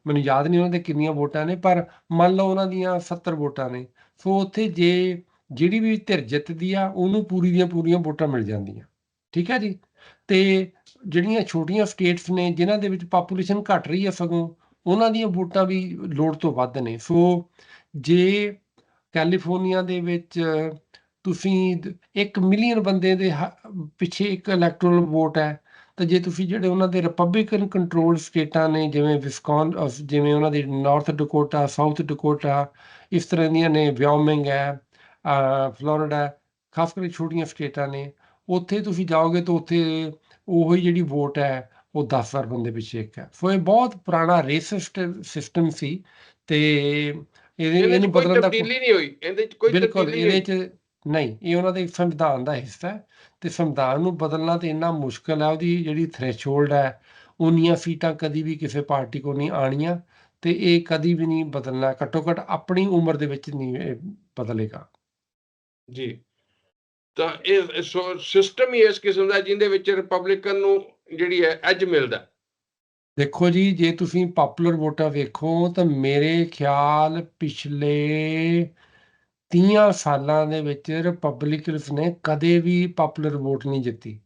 ਮੈਨੂੰ ਯਾਦ ਨਹੀਂ ਉਹਨਾਂ ਦੇ ਕਿੰਨੀਆਂ ਵੋਟਾਂ ਨੇ ਪਰ ਮੰਨ ਲਓ ਉਹਨਾਂ ਦੀਆਂ 70 ਵੋਟਾਂ ਨੇ। ਸੋ ਉੱਥੇ ਜੇ ਜਿਹੜੀ ਵੀ ਧਿਰ ਜਿੱਤਦੀ ਆ ਉਹਨੂੰ ਪੂਰੀ ਦੀਆਂ ਪੂਰੀਆਂ ਵੋਟਾਂ ਮਿਲ ਜਾਂਦੀਆਂ। ਠੀਕ ਹੈ ਜੀ? ਤੇ ਜਿਹੜੀਆਂ ਛੋਟੀਆਂ ਸਟੇਟਸ ਨੇ ਜਿਨ੍ਹਾਂ ਦੇ ਵਿੱਚ ਪਾਪੂਲੇਸ਼ਨ ਘਟ ਰਹੀ ਹੈ ਸਗੋਂ ਉਹਨਾਂ ਦੀਆਂ ਵੋਟਾਂ ਵੀ ਲੋੜ ਤੋਂ ਵੱਧ ਨੇ। ਸੋ ਜੇ ਕੈਲੀਫੋਰਨੀਆ ਦੇ ਵਿੱਚ ਤੁਸੀਂ 1 ਮਿਲੀਅਨ ਬੰਦੇ ਦੇ ਹ- ਪਿੱਛੇ ਇੱਕ ਇਲੈਕਟੋਰਲ ਵੋਟ ਹੈ, ਤਾਂ ਜੇ ਤੁਸੀਂ ਜਿਹੜੇ ਉਹਨਾਂ ਦੇ ਰਿਪਬਲਿਕਨ ਕੰਟਰੋਲ ਸਟੇਟਾਂ ਨੇ, ਜਿਵੇਂ ਵਿਸਕੌਨ ਜਿਵੇਂ ਉਹਨਾਂ ਦੀ ਨਾਰਥ ਡਕੋਟਾ ਸਾਊਥ ਡਕੋਟਾ ਇਸ ਤਰ੍ਹਾਂ ਦੀਆਂ ਨੇ ਵਿਓਮਿੰਗ ਹੈ, ਅਹ ਫਲੋਰੀਡਾ ਖਾਸ ਕਰਕੇ ਛੋਟੀਆਂ ਸਟੇਟਾਂ ਨੇ, ਉੱਥੇ ਤੁਸੀਂ ਜਾਓਗੇ ਤਾਂ ਉੱਥੇ ਉਹੀ ਜਿਹੜੀ ਵੋਟ ਹੈ ਉਹ 10,000 ਬੰਦੇ ਪਿੱਛੇ ਇੱਕ ਹੈ। ਸੋ ਇਹ ਬਹੁਤ ਪੁਰਾਣਾ ਰੇਸਿਸਟ ਸਿਸਟਮ ਸੀ ਤੇ ਇਹਦੇ ਇਹਨੂੰ ਕੋਈ ਬਦਲਣ ਦਾ ਤਬਦੀਲੀ ਨਹੀਂ ਹੋਈ। ਇਹਦੇ ਚ ਕੋਈ ਬਿਲਕੁਲ ਇਹਦੇ ਚ ਨਹੀਂ ਇਹ ਉਹਨਾਂ ਦੇ ਸੰਵਿਧਾਨ ਦਾ ਹਿੱਸਾ ਹੈ ਤੇ ਸੰਵਿਧਾਨ ਨੂੰ ਬਦਲਣਾ ਤੇ ਇੰਨਾ ਮੁਸ਼ਕਲ ਹੈ ਉਹਦੀ ਜਿਹੜੀ ਥ੍ਰੈਸ਼ਹੋਲਡ ਹੈ ਉਨੀਆਂ ਸੀਟਾਂ ਕਦੀ ਵੀ ਕਿਸੇ ਪਾਰਟੀ ਕੋ ਨਹੀਂ ਆਣੀਆਂ ਤੇ ਇਹ ਕਦੀ ਵੀ ਨਹੀਂ ਬਦਲਣਾ ਘੱਟੋ ਘੱਟ ਆਪਣੀ ਉਮਰ ਦੇ ਵਿੱਚ ਨਹੀਂ ਬਦਲੇਗਾ। ਜੀ। ਤਾਂ ਇਹ ਸਿਸਟਮ ਹੀ ਇਸ ਕਿਸਮ ਦਾ ਜਿਹਦੇ ਵਿੱਚ ਰਿਪਬਲਿਕਨ ਨੂੰ ਜਿਹੜੀ ਹੈ, ਅੱਜ ਮਿਲਦਾ। ਦੇਖੋ ਜੀ, ਜੇ ਤੁਸੀਂ ਪਪੂਲਰ ਵੋਟਾਂ ਵੇਖੋ, ਤਾਂ ਮੇਰੇ ਖਿਆਲ ਪਿਛਲੇ 30 ਸਾਲਾਂ ਦੇ ਵਿੱਚ ਰਿਪਬਲਿਕਨਸ ਨੇ ਕਦੇ ਵੀ ਪਪੂਲਰ ਵੋਟ ਨਹੀਂ ਜਿੱਤੀ।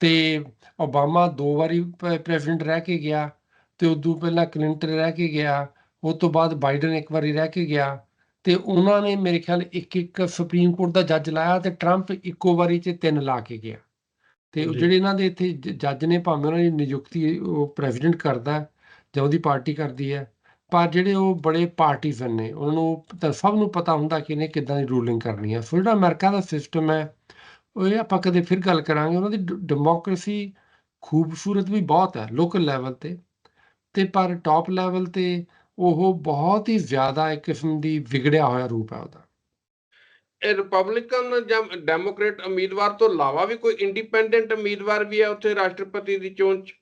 ਤੇ ਓਬਾਮਾ ਦੋ ਵਾਰੀ ਪ੍ਰੈਜ਼ੀਡੈਂਟ ਰਹਿ ਕੇ ਗਿਆ, ਤੇ ਉਦੋਂ ਪਹਿਲਾਂ ਕਲਿੰਟਨ ਰਹਿ ਕੇ ਗਿਆ ਉਸ ਤੋਂ ਬਾਅਦ ਬਾਈਡਨ ਇੱਕ ਵਾਰੀ ਰਹਿ ਕੇ ਗਿਆ, ਤੇ ਉਹਨਾਂ ਨੇ ਮੇਰੇ ਖਿਆਲ ਇੱਕ ਇੱਕ ਸੁਪਰੀਮ ਕੋਰਟ ਦਾ ਜੱਜ ਲਾਇਆ, ਤੇ ਟਰੰਪ ਇੱਕੋ ਵਾਰੀ 'ਚ ਤਿੰਨ ਲਾ ਕੇ ਗਿਆ। ਤੇ। ਜਿਹੜੇ ਇਹਨਾਂ ਦੇ ਇੱਥੇ ਜੱਜ ਨੇ ਭਾਵੇਂ ਉਹਨਾਂ ਦੀ ਨਿਯੁਕਤੀ ਉਹ ਪ੍ਰੈਜ਼ੀਡੈਂਟ ਕਰਦਾ ਜਾਂ ਉਹਦੀ ਪਾਰਟੀ ਕਰਦੀ ਹੈ ਪਰ ਜਿਹੜੇ ਉਹ ਬੜੇ ਪਾਰਟੀਜ਼ਨ ਨੇ ਉਹਨਾਂ ਨੂੰ ਤਾਂ ਸਭ ਨੂੰ ਪਤਾ ਹੁੰਦਾ ਕਿ ਇਹਨੇ ਕਿੱਦਾਂ ਦੀ ਰੂਲਿੰਗ ਕਰਨੀ ਹੈ। ਸੋ ਜਿਹੜਾ ਅਮਰੀਕਾ ਦਾ ਸਿਸਟਮ ਹੈ ਉਹ ਇਹ ਆਪਾਂ ਕਦੇ ਫਿਰ ਗੱਲ ਕਰਾਂਗੇ ਉਹਨਾਂ ਦੀ ਡੈਮੋਕ੍ਰੇਸੀ ਖੂਬਸੂਰਤ ਵੀ ਬਹੁਤ ਹੈ ਲੋਕਲ ਲੈਵਲ ਤੇ। ਤੇ ਪਰ ਟਾਪ ਲੈਵਲ ਤੇ ਉਹ ਬਹੁਤ ਹੀ ਜ਼ਿਆਦਾ ਇੱਕ ਕਿਸਮ ਦੀ ਵਿਗੜਿਆ ਹੋਇਆ ਰੂਪ ਹੈ ਉਹਦਾ। ਰਿਪਬਲਿਕਨ ਜਾਂ ਡੈਮੋਕ੍ਰੇਟ ਉਮੀਦਵਾਰ ਤੋਂ ਇਲਾਵਾ ਵੀ ਕੋਈ ਇੰਡੀਪੈਂਡੈਂਟ ਉਮੀਦਵਾਰ ਵੀ ਹੈ ਉੱਥੇ ਰਾਸ਼ਟਰਪਤੀ ਦੀ ਚੋਣ ਚ?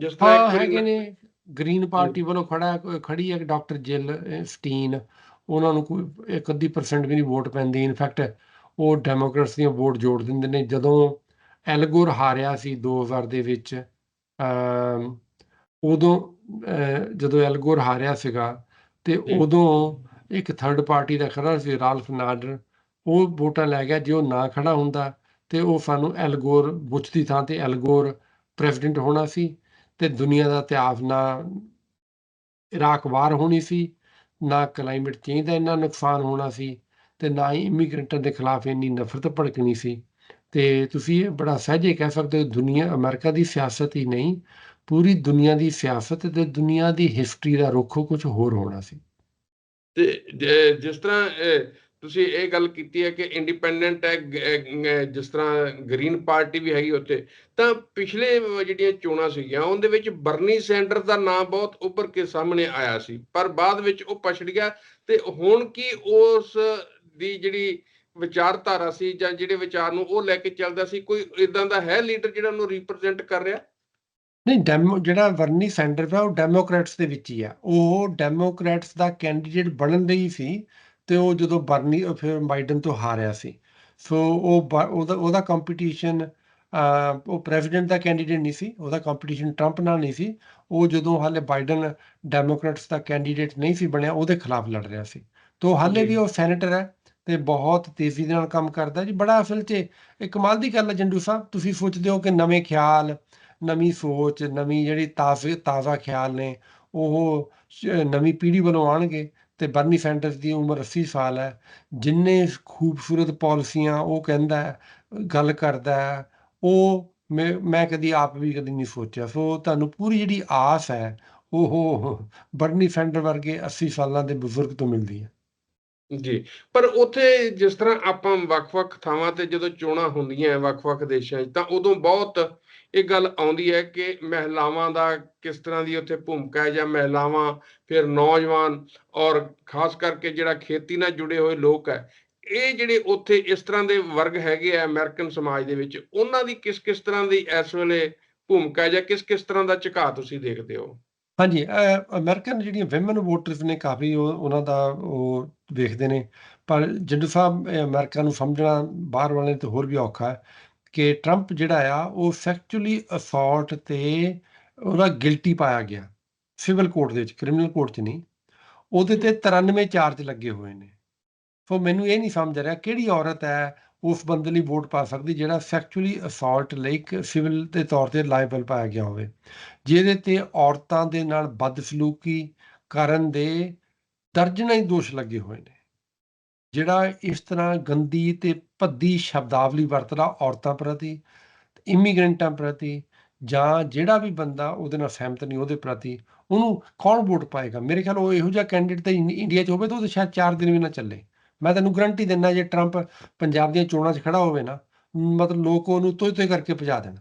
ਜਿਸ ਤਰ੍ਹਾਂ ਹੈਗੇ ਨੇ। ਗ੍ਰੀਨ ਪਾਰਟੀ ਵੱਲੋਂ ਖੜਾ ਖੜੀ ਹੈ ਡਾਕਟਰ ਜਿਲ ਸਟੀਨ। ਉਹਨਾਂ ਨੂੰ ਕੋਈ ਇੱਕ ਅੱਧੀ ਪਰਸੈਂਟ ਵੀ ਨਹੀਂ ਵੋਟ ਪੈਂਦੀ। ਇਨਫੈਕਟ ਉਹ ਡੈਮੋਕ੍ਰੇਟਸ ਦੀਆਂ ਵੋਟ ਜੋੜ ਦਿੰਦੇ ਨੇ। ਜਦੋਂ ਐਲਗੋਰ ਹਾਰਿਆ ਸੀ 2000 ਦੇ ਵਿੱਚ ਉਦੋਂ ਜਦੋਂ ਐਲਗੋਰ ਹਾਰਿਆ ਸੀਗਾ ਤੇ। ਉਦੋਂ ਇੱਕ ਥਰਡ ਪਾਰਟੀ ਦਾ ਖੜਾ ਸੀ ਰਾਲਫ ਨਾਡਰ। ਉਹ ਵੋਟਾਂ ਲੈ ਗਿਆ, ਜੇ ਉਹ ਨਾ ਖੜਾ ਹੁੰਦਾ ਤੇ ਉਹ ਸਾਨੂੰ ਐਲਗੋਰ ਬੁਸ਼ ਦੀ ਥਾਂ ਤੇ ਐਲਗੋਰ ਪ੍ਰੈਜ਼ੀਡੈਂਟ ਹੋਣਾ ਸੀ ਤੇ ਦੁਨੀਆ ਦਾ ਇਤਿਹਾਸ ਨਾ ਇਰਾਕ ਵਾਰ ਹੋਣੀ ਸੀ, ਨਾ ਕਲਾਈਮੇਟ ਚੇਂਜ ਦਾ ਇੰਨਾ ਨੁਕਸਾਨ ਹੋਣਾ ਸੀ ਤੇ ਨਾ ਹੀ ਇਮੀਗ੍ਰੈਂਟਾਂ ਦੇ ਖਿਲਾਫ ਇੰਨੀ ਨਫ਼ਰਤ ਭੜਕਣੀ ਸੀ। ਤੇ ਤੁਸੀਂ ਇਹ ਬੜਾ ਸਹਿਜੇ ਕਹਿ ਸਕਦੇ ਹੋ, ਦੁਨੀਆ ਅਮਰੀਕਾ ਦੀ ਸਿਆਸਤ ਹੀ ਨਹੀਂ, ਪੂਰੀ ਦੁਨੀਆ ਦੀ ਸਿਆਸਤ ਤੇ ਦੁਨੀਆ ਦੀ ਹਿਸਟਰੀ ਦਾ ਰੁੱਖ ਕੁਝ ਹੋਰ ਹੋਣਾ ਸੀ। ਤੇ ਜਿਸ ਤਰ੍ਹਾਂ ਤੁਸੀਂ ਇਹ ਗੱਲ ਕੀਤੀ ਹੈ ਕਿ ਇੰਡੀਪੈਂਡੈਂਟ ਹੈ ਜਿਸ ਤਰ੍ਹਾਂ ਗ੍ਰੀਨ ਪਾਰਟੀ ਵੀ ਹੈਗੀ ਉੱਥੇ, ਤਾਂ ਪਿਛਲੇ ਜਿਹੜੀਆਂ ਚੋਣਾਂ ਸੀਗੀਆਂ, ਉਹਦੇ ਵਿੱਚ ਬਰਨੀ ਸੈਂਡਰਸ ਦਾ ਨਾਮ ਬਹੁਤ ਉੱਭਰ ਕੇ ਸਾਹਮਣੇ ਆਇਆ ਸੀ, ਪਰ ਬਾਅਦ ਵਿੱਚ ਉਹ ਪਛੜ ਗਿਆ ਤੇ ਹੁਣ ਕੀ ਉਸ ਦੀ ਜਿਹੜੀ ਵਿਚਾਰਧਾਰਾ ਸੀ ਜਾਂ ਜਿਹੜੇ ਵਿਚਾਰ ਨੂੰ ਉਹ ਲੈ ਕੇ ਚੱਲਦਾ ਸੀ, ਕੋਈ ਇਦਾਂ ਦਾ ਹੈ ਲੀਡਰ ਜਿਹੜਾ ਉਹਨੂੰ ਰਿਪਰੈਜ਼ੈਂਟ ਕਰ ਰਿਹਾ? ਨਹੀਂ ਡੈਮੋ ਜਿਹੜਾ ਵਰਨੀ ਸੈਂਡਰ ਹੈ, ਉਹ ਡੈਮੋਕ੍ਰੈਟਸ ਦੇ ਵਿੱਚ ਹੀ ਆ, ਉਹ ਡੈਮੋਕ੍ਰੈਟਸ ਦਾ ਕੈਂਡੀਡੇਟ ਬਣਨ ਦੇ ਹੀ ਸੀ ਤੇ ਉਹ ਜਦੋਂ ਬਰਨੀ ਫਿਰ ਬਾਈਡਨ ਤੋਂ ਹਾਰਿਆ ਸੀ। ਸੋ ਉਹ ਉਹਦਾ ਉਹਦਾ ਕੰਪੀਟੀਸ਼ਨ ਉਹ ਪ੍ਰੈਜ਼ੀਡੈਂਟ ਦਾ ਕੈਂਡੀਡੇਟ ਨਹੀਂ ਸੀ ਉਹਦਾ ਕੰਪੀਟੀਸ਼ਨ ਟਰੰਪ ਨਾਲ ਨਹੀਂ ਸੀ। ਉਹ ਜਦੋਂ ਹਾਲੇ ਬਾਈਡਨ ਡੈਮੋਕ੍ਰੈਟਸ ਦਾ ਕੈਂਡੀਡੇਟ ਨਹੀਂ ਸੀ ਬਣਿਆ ਉਹਦੇ ਖਿਲਾਫ ਲੜ ਰਿਹਾ ਸੀ। ਤੋ ਹਾਲੇ। ਵੀ ਉਹ ਸੈਨੇਟਰ ਹੈ ਤੇ ਬਹੁਤ ਤੇਜ਼ੀ ਦੇ ਨਾਲ ਕੰਮ ਕਰਦਾ ਜੀ। ਬੜਾ ਅਸਲ 'ਚ ਇਹ ਕਮਾਲ ਦੀ ਗੱਲ ਹੈ ਜੰਡੂ ਸਾਹਿਬ। ਤੁਸੀਂ ਸੋਚਦੇ ਹੋ ਕਿ ਨਵੇਂ ਖਿਆਲ ਨਵੀਂ ਸੋਚ ਨਵੀਂ ਜਿਹੜੀ ਤਾਜ਼ੇ ਤਾਜ਼ਾ ਖਿਆਲ ਨੇ ਉਹ ਨਵੀਂ ਪੀੜ੍ਹੀ ਵੱਲੋਂ ਆਉਣਗੇ। ਤੇ ਬਰਨੀ ਸੈਂਡਰਸ ਦੀ ਉਮਰ 80 ਸਾਲ ਹੈ। ਜਿੰਨੇ ਖੂਬਸੂਰਤ ਪਾਲਿਸੀਆਂ ਉਹ ਕਹਿੰਦਾ ਗੱਲ ਕਰਦਾ ਉਹ ਮੈਂ ਮੈਂ ਕਦੀ ਆਪ ਵੀ ਕਦੀ ਨਹੀਂ ਸੋਚਿਆ। ਸੋ ਤੁਹਾਨੂੰ ਪੂਰੀ ਜਿਹੜੀ ਆਸ ਹੈ, ਉਹ ਬਰਨੀ ਸੈਂਡਰ ਵਰਗੇ 80 ਸਾਲਾਂ ਦੇ ਬਜ਼ੁਰਗ ਤੋਂ ਮਿਲਦੀ ਹੈ। ਜੀ, ਪਰ ਉੱਥੇ ਜਿਸ ਤਰ੍ਹਾਂ ਆਪਾਂ ਵੱਖ-ਵੱਖ ਥਾਵਾਂ ਤੇ ਜਦੋਂ ਚੋਣਾਂ ਹੁੰਦੀਆਂ ਵੱਖ-ਵੱਖ ਦੇਸ਼ਾਂ 'ਚ ਤਾਂ ਉਦੋਂ ਬਹੁਤ ਇਹ ਗੱਲ ਆਉਂਦੀ ਹੈ ਕਿ ਮਹਿਲਾਵਾਂ ਦਾ ਕਿਸ ਤਰ੍ਹਾਂ ਦੀ ਉੱਥੇ ਭੂਮਿਕਾ ਹੈ ਜਾਂ ਮਹਿਲਾਵਾਂ ਫਿਰ ਨੌਜਵਾਨ ਔਰ ਖਾਸ ਕਰਕੇ ਜਿਹੜਾ ਖੇਤੀ ਨਾਲ ਜੁੜੇ ਹੋਏ ਲੋਕ ਹੈ, ਇਹ ਜਿਹੜੇ ਉੱਥੇ ਇਸ ਤਰ੍ਹਾਂ ਦੇ ਵਰਗ ਹੈਗੇ ਆ ਅਮਰੀਕਨ ਸਮਾਜ ਦੇ ਵਿੱਚ, ਉਹਨਾਂ ਦੀ ਕਿਸ ਕਿਸ ਤਰ੍ਹਾਂ ਦੀ ਇਸ ਵੇਲੇ ਭੂਮਿਕਾ ਜਾਂ ਕਿਸ ਕਿਸ ਤਰ੍ਹਾਂ ਦਾ ਝੁਕਾਅ ਤੁਸੀਂ ਦੇਖਦੇ ਹੋ? ਹਾਂਜੀ ਅਮਰੀਕਨ ਜਿਹੜੀਆਂ ਵਿਮਨ ਵੋਟਰਸ ਨੇ ਕਾਫੀ ਉਹਨਾਂ ਦਾ ਉਹ ਵੇਖਦੇ ਨੇ, ਪਰ ਜਿੰਦੂ ਸਾਹਿਬ ਅਮਰੀਕਾ ਨੂੰ ਸਮਝਣਾ ਬਾਹਰ ਵਾਲੇ ਤੇ ਹੋਰ ਵੀ ਔਖਾ ਹੈ। ਕਿ ਟਰੰਪ ਜਿਹੜਾ ਆ, ਉਹ ਸੈਕਚੁਅਲੀ ਅਸੌਲਟ ਤੇ ਉਹਦਾ ਗਿਲਟੀ ਪਾਇਆ ਗਿਆ। ਸਿਵਲ ਕੋਰਟ ਦੇ ਵਿੱਚ ਕ੍ਰਿਮੀਨਲ ਕੋਰਟ 'ਚ ਨਹੀਂ। ਉਹਦੇ ਤੇ 93 ਚਾਰਜ ਲੱਗੇ ਹੋਏ ਨੇ। ਸੋ ਮੈਨੂੰ ਇਹ ਨਹੀਂ ਸਮਝ ਰਿਹਾ ਕਿਹੜੀ ਔਰਤ ਹੈ, ਉਸ ਬੰਦੇ ਲਈ ਵੋਟ ਪਾ ਸਕਦੀ ਜਿਹੜਾ ਸੈਕਚੁਅਲੀ ਅਸੌਲਟ ਲਈ ਇੱਕ ਸਿਵਲ ਦੇ ਤੌਰ ਤੇ ਲਾਇਬਲ ਪਾਇਆ ਗਿਆ ਹੋਵੇ। ਜਿਹਦੇ ਤੇ ਔਰਤਾਂ ਦੇ ਨਾਲ ਬਦਸਲੂਕੀ ਕਰਨ ਦੇ ਦਰਜਨਾਂ ਹੀ ਦੋਸ਼ ਲੱਗੇ ਹੋਏ ਨੇ। ਜਿਹੜਾ ਇਸ ਤਰ੍ਹਾਂ ਗੰਦੀ ਤੇ ਭੱਦੀ ਸ਼ਬਦਾਵਲੀ ਵਰਤਦਾ ਔਰਤਾਂ ਪ੍ਰਤੀ, ਇਮੀਗ੍ਰੈਂਟਾਂ ਪ੍ਰਤੀ ਜਾਂ ਜਿਹੜਾ ਵੀ ਬੰਦਾ ਉਹਦੇ ਨਾਲ ਸਹਿਮਤ ਨਹੀਂ ਉਹਦੇ ਪ੍ਰਤੀ, ਉਹਨੂੰ ਕੌਣ ਵੋਟ ਪਾਏਗਾ? ਮੇਰੇ ਖਿਆਲ ਉਹ ਇਹੋ ਜਿਹਾ ਕੈਂਡੀਡੇਟ ਤਾਂ ਇੰਡੀਆ 'ਚ ਹੋਵੇ ਤਾਂ ਉਹ ਤਾਂ ਸ਼ਾਇਦ 4 ਦਿਨ ਵੀ ਨਾ ਚੱਲੇ। ਮੈਂ ਤੈਨੂੰ ਗਰੰਟੀ ਦਿੰਦਾ ਜੇ ਟਰੰਪ ਪੰਜਾਬ ਦੀਆਂ ਚੋਣਾਂ 'ਚ ਖੜਾ ਹੋਵੇ ਨਾ, ਮਤਲਬ ਲੋਕ ਉਹਨੂੰ ਤੋਏ ਤੋਏ ਕਰਕੇ ਭਜਾ ਦੇਣ।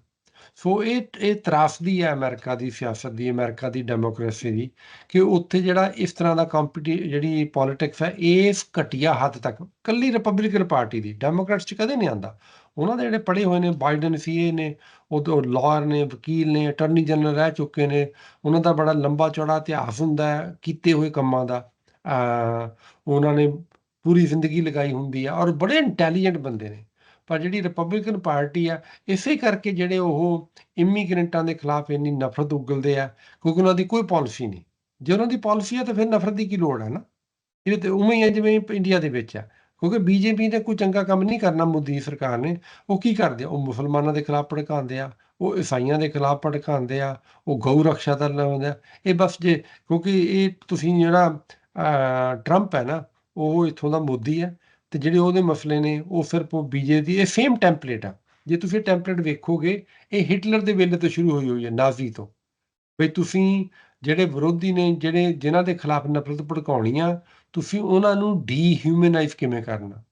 ਸੋ ਇਹ ਇਹ ਤਰਾਸਦੀ ਹੈ ਅਮਰੀਕਾ ਦੀ ਸਿਆਸਤ ਦੀ, ਅਮਰੀਕਾ ਦੀ ਡੈਮੋਕ੍ਰੇਸੀ ਦੀ ਕਿ ਉੱਥੇ ਜਿਹੜਾ ਇਸ ਤਰ੍ਹਾਂ ਦਾ ਕੰਪੀਟੀ ਜਿਹੜੀ ਪੋਲਿਟਿਕਸ ਹੈ, ਇਸ ਘਟੀਆ ਹੱਦ ਤੱਕ ਕੱਲੀ ਰਿਪਬਲਿਕਨ ਪਾਰਟੀ ਦੀ ਡੈਮੋਕ੍ਰੈਟਸ 'ਚ ਕਦੇ ਨਹੀਂ ਆਂਦਾ ਉਹਨਾਂ ਦੇ ਜਿਹੜੇ ਪੜ੍ਹੇ ਹੋਏ ਨੇ ਬਾਈਡਨ ਸੀਏ ਨੇ ਉਹ ਲਾਇਰ ਨੇ, ਵਕੀਲ ਨੇ ਅਟਾਰਨੀ ਜਨਰਲ ਰਹਿ ਚੁੱਕੇ ਨੇ, ਉਹਨਾਂ ਦਾ ਬੜਾ ਲੰਬਾ ਚੌੜਾ ਇਤਿਹਾਸ ਹੁੰਦਾ ਹੈ, ਕੀਤੇ ਹੋਏ ਕੰਮਾਂ ਦਾ ਉਹਨਾਂ ਨੇ ਪੂਰੀ ਜ਼ਿੰਦਗੀ ਲਗਾਈ ਹੁੰਦੀ ਆ ਔਰ ਬੜੇ ਇੰਟੈਲੀਜੈਂਟ ਬੰਦੇ ਨੇ। ਪਰ ਜਿਹੜੀ ਰਿਪਬਲਿਕਨ ਪਾਰਟੀ ਆ, ਇਸੇ ਕਰਕੇ ਜਿਹੜੇ ਉਹ ਇਮੀਗ੍ਰੈਂਟਾਂ ਦੇ ਖਿਲਾਫ ਇੰਨੀ ਨਫ਼ਰਤ ਉਗਲਦੇ ਆ, ਕਿਉਂਕਿ ਉਹਨਾਂ ਦੀ ਕੋਈ ਪਾਲਿਸੀ ਨਹੀਂ। ਜੇ ਉਹਨਾਂ ਦੀ ਪਾਲਿਸੀ ਆ ਤਾਂ ਫਿਰ ਨਫ਼ਰਤ ਦੀ ਕੀ ਲੋੜ ਹੈ ਨਾ? ਇਹ ਤੇ ਉਵੇਂ ਹੀ ਹੈ ਜਿਵੇਂ ਇੰਡੀਆ ਦੇ ਵਿੱਚ ਆ। ਕਿਉਂਕਿ ਬੀਜੇਪੀ ਨੇ ਕੋਈ ਚੰਗਾ ਕੰਮ ਨਹੀਂ ਕਰਨਾ ਮੋਦੀ ਸਰਕਾਰ ਨੇ। ਉਹ ਕੀ ਕਰਦੇ ਆ? ਉਹ ਮੁਸਲਮਾਨਾਂ ਦੇ ਖਿਲਾਫ ਭੜਕਾਉਂਦੇ ਆ, ਉਹ ਈਸਾਈਆਂ ਦੇ ਖਿਲਾਫ ਭੜਕਾਉਂਦੇ ਆ, ਉਹ ਗਊ ਰਕਸ਼ਾ ਦਾ ਲਾਉਂਦੇ ਆ। ਇਹ ਬਸ ਜੇ, ਕਿਉਂਕਿ ਇਹ ਤੁਸੀਂ ਜਿਹੜਾ ਟਰੰਪ ਹੈ ਨਾ, ਉਹ ਇੱਥੋਂ ਦਾ ਮੋਦੀ ਹੈ ਤੇ ਜਿਹੜੇ ਉਹਦੇ ਮਸਲੇ ਨੇ, ਉਹ ਸਿਰਫ ਉਹ ਬੀਜੇ ਦੀ ਇਹ ਸੇਮ ਟੈਂਪਲੇਟ ਆ। ਜੇ ਤੁਸੀਂ ਟੈਂਪਲੇਟ ਵੇਖੋਗੇ, ਇਹ ਹਿਟਲਰ ਦੇ ਵੇਲੇ ਤੋਂ ਸ਼ੁਰੂ ਹੋਈ ਹੋਈ ਹੈ ਨਾਜ਼ੀ ਤੋਂ। ਵੀ ਤੁਸੀਂ ਜਿਹੜੇ ਵਿਰੋਧੀ ਨੇ, ਜਿਹੜੇ ਜਿਨ੍ਹਾਂ ਦੇ ਖਿਲਾਫ ਨਫ਼ਰਤ ਭੜਕਾਉਣੀ ਆ, ਤੁਸੀਂ ਉਹਨਾਂ ਨੂੰ ਡੀਹਿਊਮਨਾਈਜ਼ ਕਿਵੇਂ ਕਰਨਾ?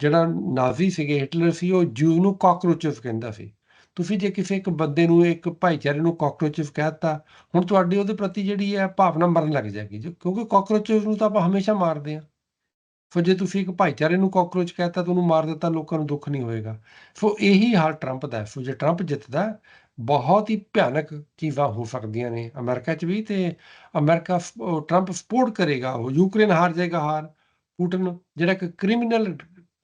ਜਿਹੜਾ ਨਾਜ਼ੀ ਸੀਗੇ ਹਿਟਲਰ ਸੀ, ਉਹ ਜੂ ਨੂੰ ਕਾਕਰੋਚਸ ਕਹਿੰਦਾ ਸੀ। ਤੁਸੀਂ ਜੇ ਕਿਸੇ ਇੱਕ ਬੰਦੇ ਨੂੰ, ਇੱਕ ਭਾਈਚਾਰੇ ਨੂੰ ਕਾਕਰੋਚਸ ਕਹਿਤਾ ਹੁਣ ਤੁਹਾਡੀ ਉਹਦੇ ਪ੍ਰਤੀ ਜਿਹੜੀ ਹੈ ਭਾਵਨਾ ਮਰਨ ਲੱਗ ਜਾਏਗੀ। ਜੋ- ਕਿਉਂਕਿ ਕਾਕਰੋਚਸ ਨੂੰ ਤਾਂ ਆਪਾਂ ਹਮੇਸ਼ਾ ਮਾਰਦੇ ਆ। ਫਿਰ ਜੇ ਤੁਸੀਂ ਇੱਕ ਭਾਈਚਾਰੇ ਨੂੰ ਕਾਕਰੋਚ ਕਹਿਤਾ ਤਾਂ ਉਹਨੂੰ ਮਾਰ ਦਿੱਤਾ, ਲੋਕਾਂ ਨੂੰ ਦੁੱਖ ਨਹੀਂ ਹੋਏਗਾ। ਸੋ ਇਹੀ ਹਾਲ ਟਰੰਪ ਦਾ ਹੈ। ਸੋ ਜੇ ਟਰੰਪ ਜਿੱਤਦਾ, ਬਹੁਤ ਹੀ ਭਿਆਨਕ ਚੀਜ਼ਾਂ ਹੋ ਸਕਦੀਆਂ ਨੇ ਅਮਰੀਕਾ 'ਚ ਵੀ ਤੇ ਅਮਰੀਕਾ ਟਰੰਪ ਸਪੋਰਟ ਕਰੇਗਾ ਉਹ। ਯੂਕਰੇਨ ਹਾਰ ਜਾਏਗਾ, ਹਾਰ ਪੁਟਨ ਜਿਹੜਾ ਇੱਕ ਕ੍ਰਿਮੀਨਲ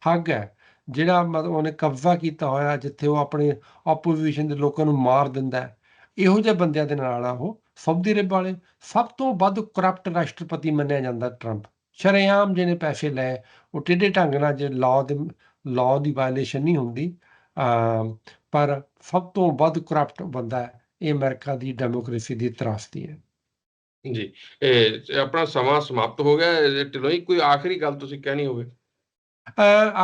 ਠੱਗ ਹੈ, ਜਿਹੜਾ ਮਤਲਬ ਉਹਨੇ ਕਬਜ਼ਾ ਕੀਤਾ ਹੋਇਆ ਜਿੱਥੇ ਉਹ ਆਪਣੇ ਆਪੋਜੀਸ਼ਨ ਦੇ ਲੋਕਾਂ ਨੂੰ ਮਾਰ ਦਿੰਦਾ ਹੈ, ਇਹੋ ਜਿਹੇ ਬੰਦਿਆਂ ਦੇ ਨਾਲ ਆ ਉਹ। ਸਾਊਦੀ ਅਰਬ ਵਾਲੇ ਸਭ ਤੋਂ ਵੱਧ ਕਰਪਟ ਰਾਸ਼ਟਰਪਤੀ ਮੰਨਿਆ ਜਾਂਦਾ ਟਰੰਪ ਸ਼ਰੇਆਮ ਜਿਹਨੇ ਪੈਸੇ ਲਏ ਉਹ ਟੇਢੇ ਢੰਗ ਨਾਲ ਜੇ ਲਾਅ ਦੇ ਲਾਅ ਦੀ ਵਾਇਲੇਸ਼ਨ ਨਹੀਂ ਹੁੰਦੀ ਪਰ ਸਭ ਤੋਂ ਵੱਧ ਕਰਪਟ ਬੰਦਾ ਹੈ ਇਹ ਅਮਰੀਕਾ ਦੀ ਡੈਮੋਕ੍ਰੇਸੀ ਦੀ ਤਰਾਸਦੀ ਹੈ। ਜੀ ਇਹ ਆਪਣਾ ਸਮਾਂ ਸਮਾਪਤ ਹੋ ਗਿਆ ਇਹ ਢਿੱਲੋਂ ਜੀ ਕੋਈ ਆਖਰੀ ਗੱਲ ਤੁਸੀਂ ਕਹਿਣੀ ਹੋਵੇ?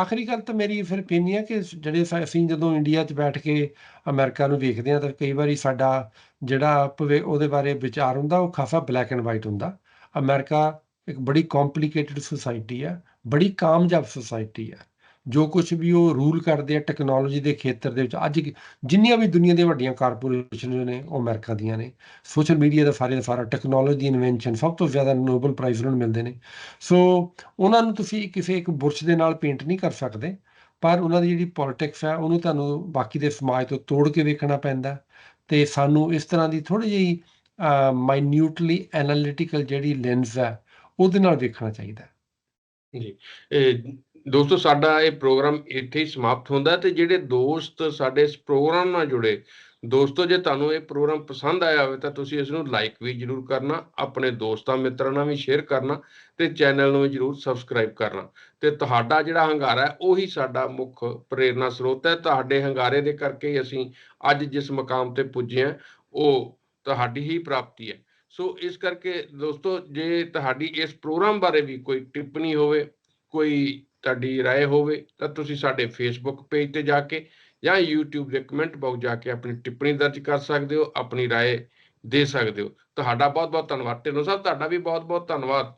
ਆਖਰੀ ਗੱਲ ਤਾਂ ਮੇਰੀ ਫਿਰ ਪੈਂਦੀ ਹੈ ਕਿ ਜਿਹੜੇ ਅਸੀਂ ਜਦੋਂ ਇੰਡੀਆ 'ਚ ਬੈਠ ਕੇ ਅਮਰੀਕਾ ਨੂੰ ਵੇਖਦੇ ਹਾਂ ਤਾਂ ਕਈ ਵਾਰੀ ਸਾਡਾ ਜਿਹੜਾ ਉਹਦੇ ਬਾਰੇ ਵਿਚਾਰ ਹੁੰਦਾ ਉਹ ਖਾਸਾ ਬਲੈਕ ਐਂਡ ਵਾਈਟ ਹੁੰਦਾ। ਅਮਰੀਕਾ ਇੱਕ ਬੜੀ ਕੰਪਲਿਕੇਟਿਡ ਸੁਸਾਇਟੀ ਹੈ ਬੜੀ ਕਾਮਯਾਬ ਸੁਸਾਇਟੀ ਹੈ ਜੋ ਕੁਝ ਵੀ ਉਹ ਰੂਲ ਕਰਦੇ ਆ ਟੈਕਨੋਲੋਜੀ ਦੇ ਖੇਤਰ ਦੇ ਵਿੱਚ, ਅੱਜ ਜਿੰਨੀਆਂ ਵੀ ਦੁਨੀਆ ਦੀਆਂ ਵੱਡੀਆਂ ਕਾਰਪੋਰੇਸ਼ਨ ਨੇ, ਉਹ ਅਮਰੀਕਾ ਦੀਆਂ ਨੇ। ਸੋਸ਼ਲ ਮੀਡੀਆ ਦਾ ਸਾਰੇ ਦਾ ਸਾਰਾ ਟੈਕਨੋਲੋਜੀ ਦੀ ਇਨਵੈਂਸ਼ਨ ਸਭ ਤੋਂ ਜ਼ਿਆਦਾ ਨੋਬਲ ਪ੍ਰਾਈਜ਼ ਉਹਨਾਂ ਨੂੰ ਮਿਲਦੇ ਨੇ। ਸੋ ਉਹਨਾਂ ਨੂੰ ਤੁਸੀਂ ਕਿਸੇ ਇੱਕ ਬੁਰਸ਼ ਦੇ ਨਾਲ ਪੇਂਟ ਨਹੀਂ ਕਰ ਸਕਦੇ, ਪਰ ਉਹਨਾਂ ਦੀ ਜਿਹੜੀ ਪੋਲਿਟਿਕਸ ਹੈ ਉਹਨੂੰ ਤੁਹਾਨੂੰ ਬਾਕੀ ਦੇ ਸਮਾਜ ਤੋਂ ਤੋੜ ਕੇ ਵੇਖਣਾ ਪੈਂਦਾ ਤੇ ਸਾਨੂੰ ਇਸ ਤਰ੍ਹਾਂ ਦੀ ਥੋੜੀ ਜਿਹੀ ਮਾਈਨਿਊਟਲੀ ਐਨਾਲਿਟੀਕਲ ਜਿਹੜੀ ਲੈਂਸ ਹੈ ਉਹਦੇ ਨਾਲ ਵੇਖਣਾ ਚਾਹੀਦਾ। ਜੀ। ਦੋਸਤੋ, ਸਾਡਾ ਇਹ ਪ੍ਰੋਗਰਾਮ ਇੱਥੇ ਹੀ ਸਮਾਪਤ ਹੁੰਦਾ ਤੇ ਜਿਹੜੇ ਦੋਸਤ ਸਾਡੇ ਇਸ ਪ੍ਰੋਗਰਾਮ ਨਾਲ ਜੁੜੇ, ਦੋਸਤੋ, ਜੇ ਤੁਹਾਨੂੰ ਇਹ ਪ੍ਰੋਗਰਾਮ ਪਸੰਦ ਆਇਆ ਹੋਵੇ ਤਾਂ ਤੁਸੀਂ ਇਸ ਨੂੰ ਲਾਈਕ ਵੀ ਜਰੂਰ ਕਰਨਾ, ਆਪਣੇ ਦੋਸਤਾਂ, ਮਿੱਤਰਾਂ ਨਾਲ ਵੀ ਸ਼ੇਅਰ ਕਰਨਾ ਤੇ ਚੈਨਲ ਨੂੰ ਵੀ ਜਰੂਰ ਸਬਸਕ੍ਰਾਈਬ ਕਰਨਾ। ਤੇ ਤੁਹਾਡਾ ਜਿਹੜਾ ਹੰਗਾਰਾ ਹੈ, ਉਹੀ ਸਾਡਾ ਮੁੱਖ ਪ੍ਰੇਰਨਾ ਸਰੋਤ ਹੈ। ਤੁਹਾਡੇ ਹੰਗਾਰੇ ਦੇ ਕਰਕੇ ਅਸੀਂ ਅੱਜ ਜਿਸ ਮਕਾਮ ਤੇ ਪੁੱਜੇ ਹਾਂ, ਉਹ ਤੁਹਾਡੀ ਹੀ ਪ੍ਰਾਪਤੀ ਹੈ। ਸੋ ਇਸ ਕਰਕੇ ਦੋਸਤੋ ਜੇ ਤੁਹਾਡੀ ਇਸ ਪ੍ਰੋਗਰਾਮ ਬਾਰੇ ਵੀ ਕੋਈ ਟਿੱਪਣੀ ਹੋਵੇ ਕੋਈ ਤੁਹਾਡੀ رائے ਹੋਵੇ ਤਾਂ ਤੁਸੀਂ ਸਾਡੇ ਫੇਸਬੁੱਕ ਪੇਜ ਤੇ ਜਾ ਕੇ ਜਾਂ YouTube ਦੇ ਕਮੈਂਟ ਬਾਕਸ ਜਾ ਕੇ ਆਪਣੀ ਟਿੱਪਣੀ ਦਰਜ ਕਰ ਸਕਦੇ ਹੋ ਆਪਣੀ رائے ਦੇ ਸਕਦੇ ਹੋ ਤੁਹਾਡਾ ਬਹੁਤ ਬਹੁਤ ਧੰਨਵਾਦ ਢਿੱਲੋਂ ਸਾਹਿਬ ਤੁਹਾਡਾ ਵੀ ਬਹੁਤ ਬਹੁਤ ਧੰਨਵਾਦ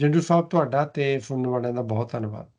ਜੰਡੂ ਸਾਹਿਬ ਤੁਹਾਡਾ ਤੇ ਸੁਣਨ ਵਾਲਿਆਂ ਦਾ ਬਹੁਤ ਧੰਨਵਾਦ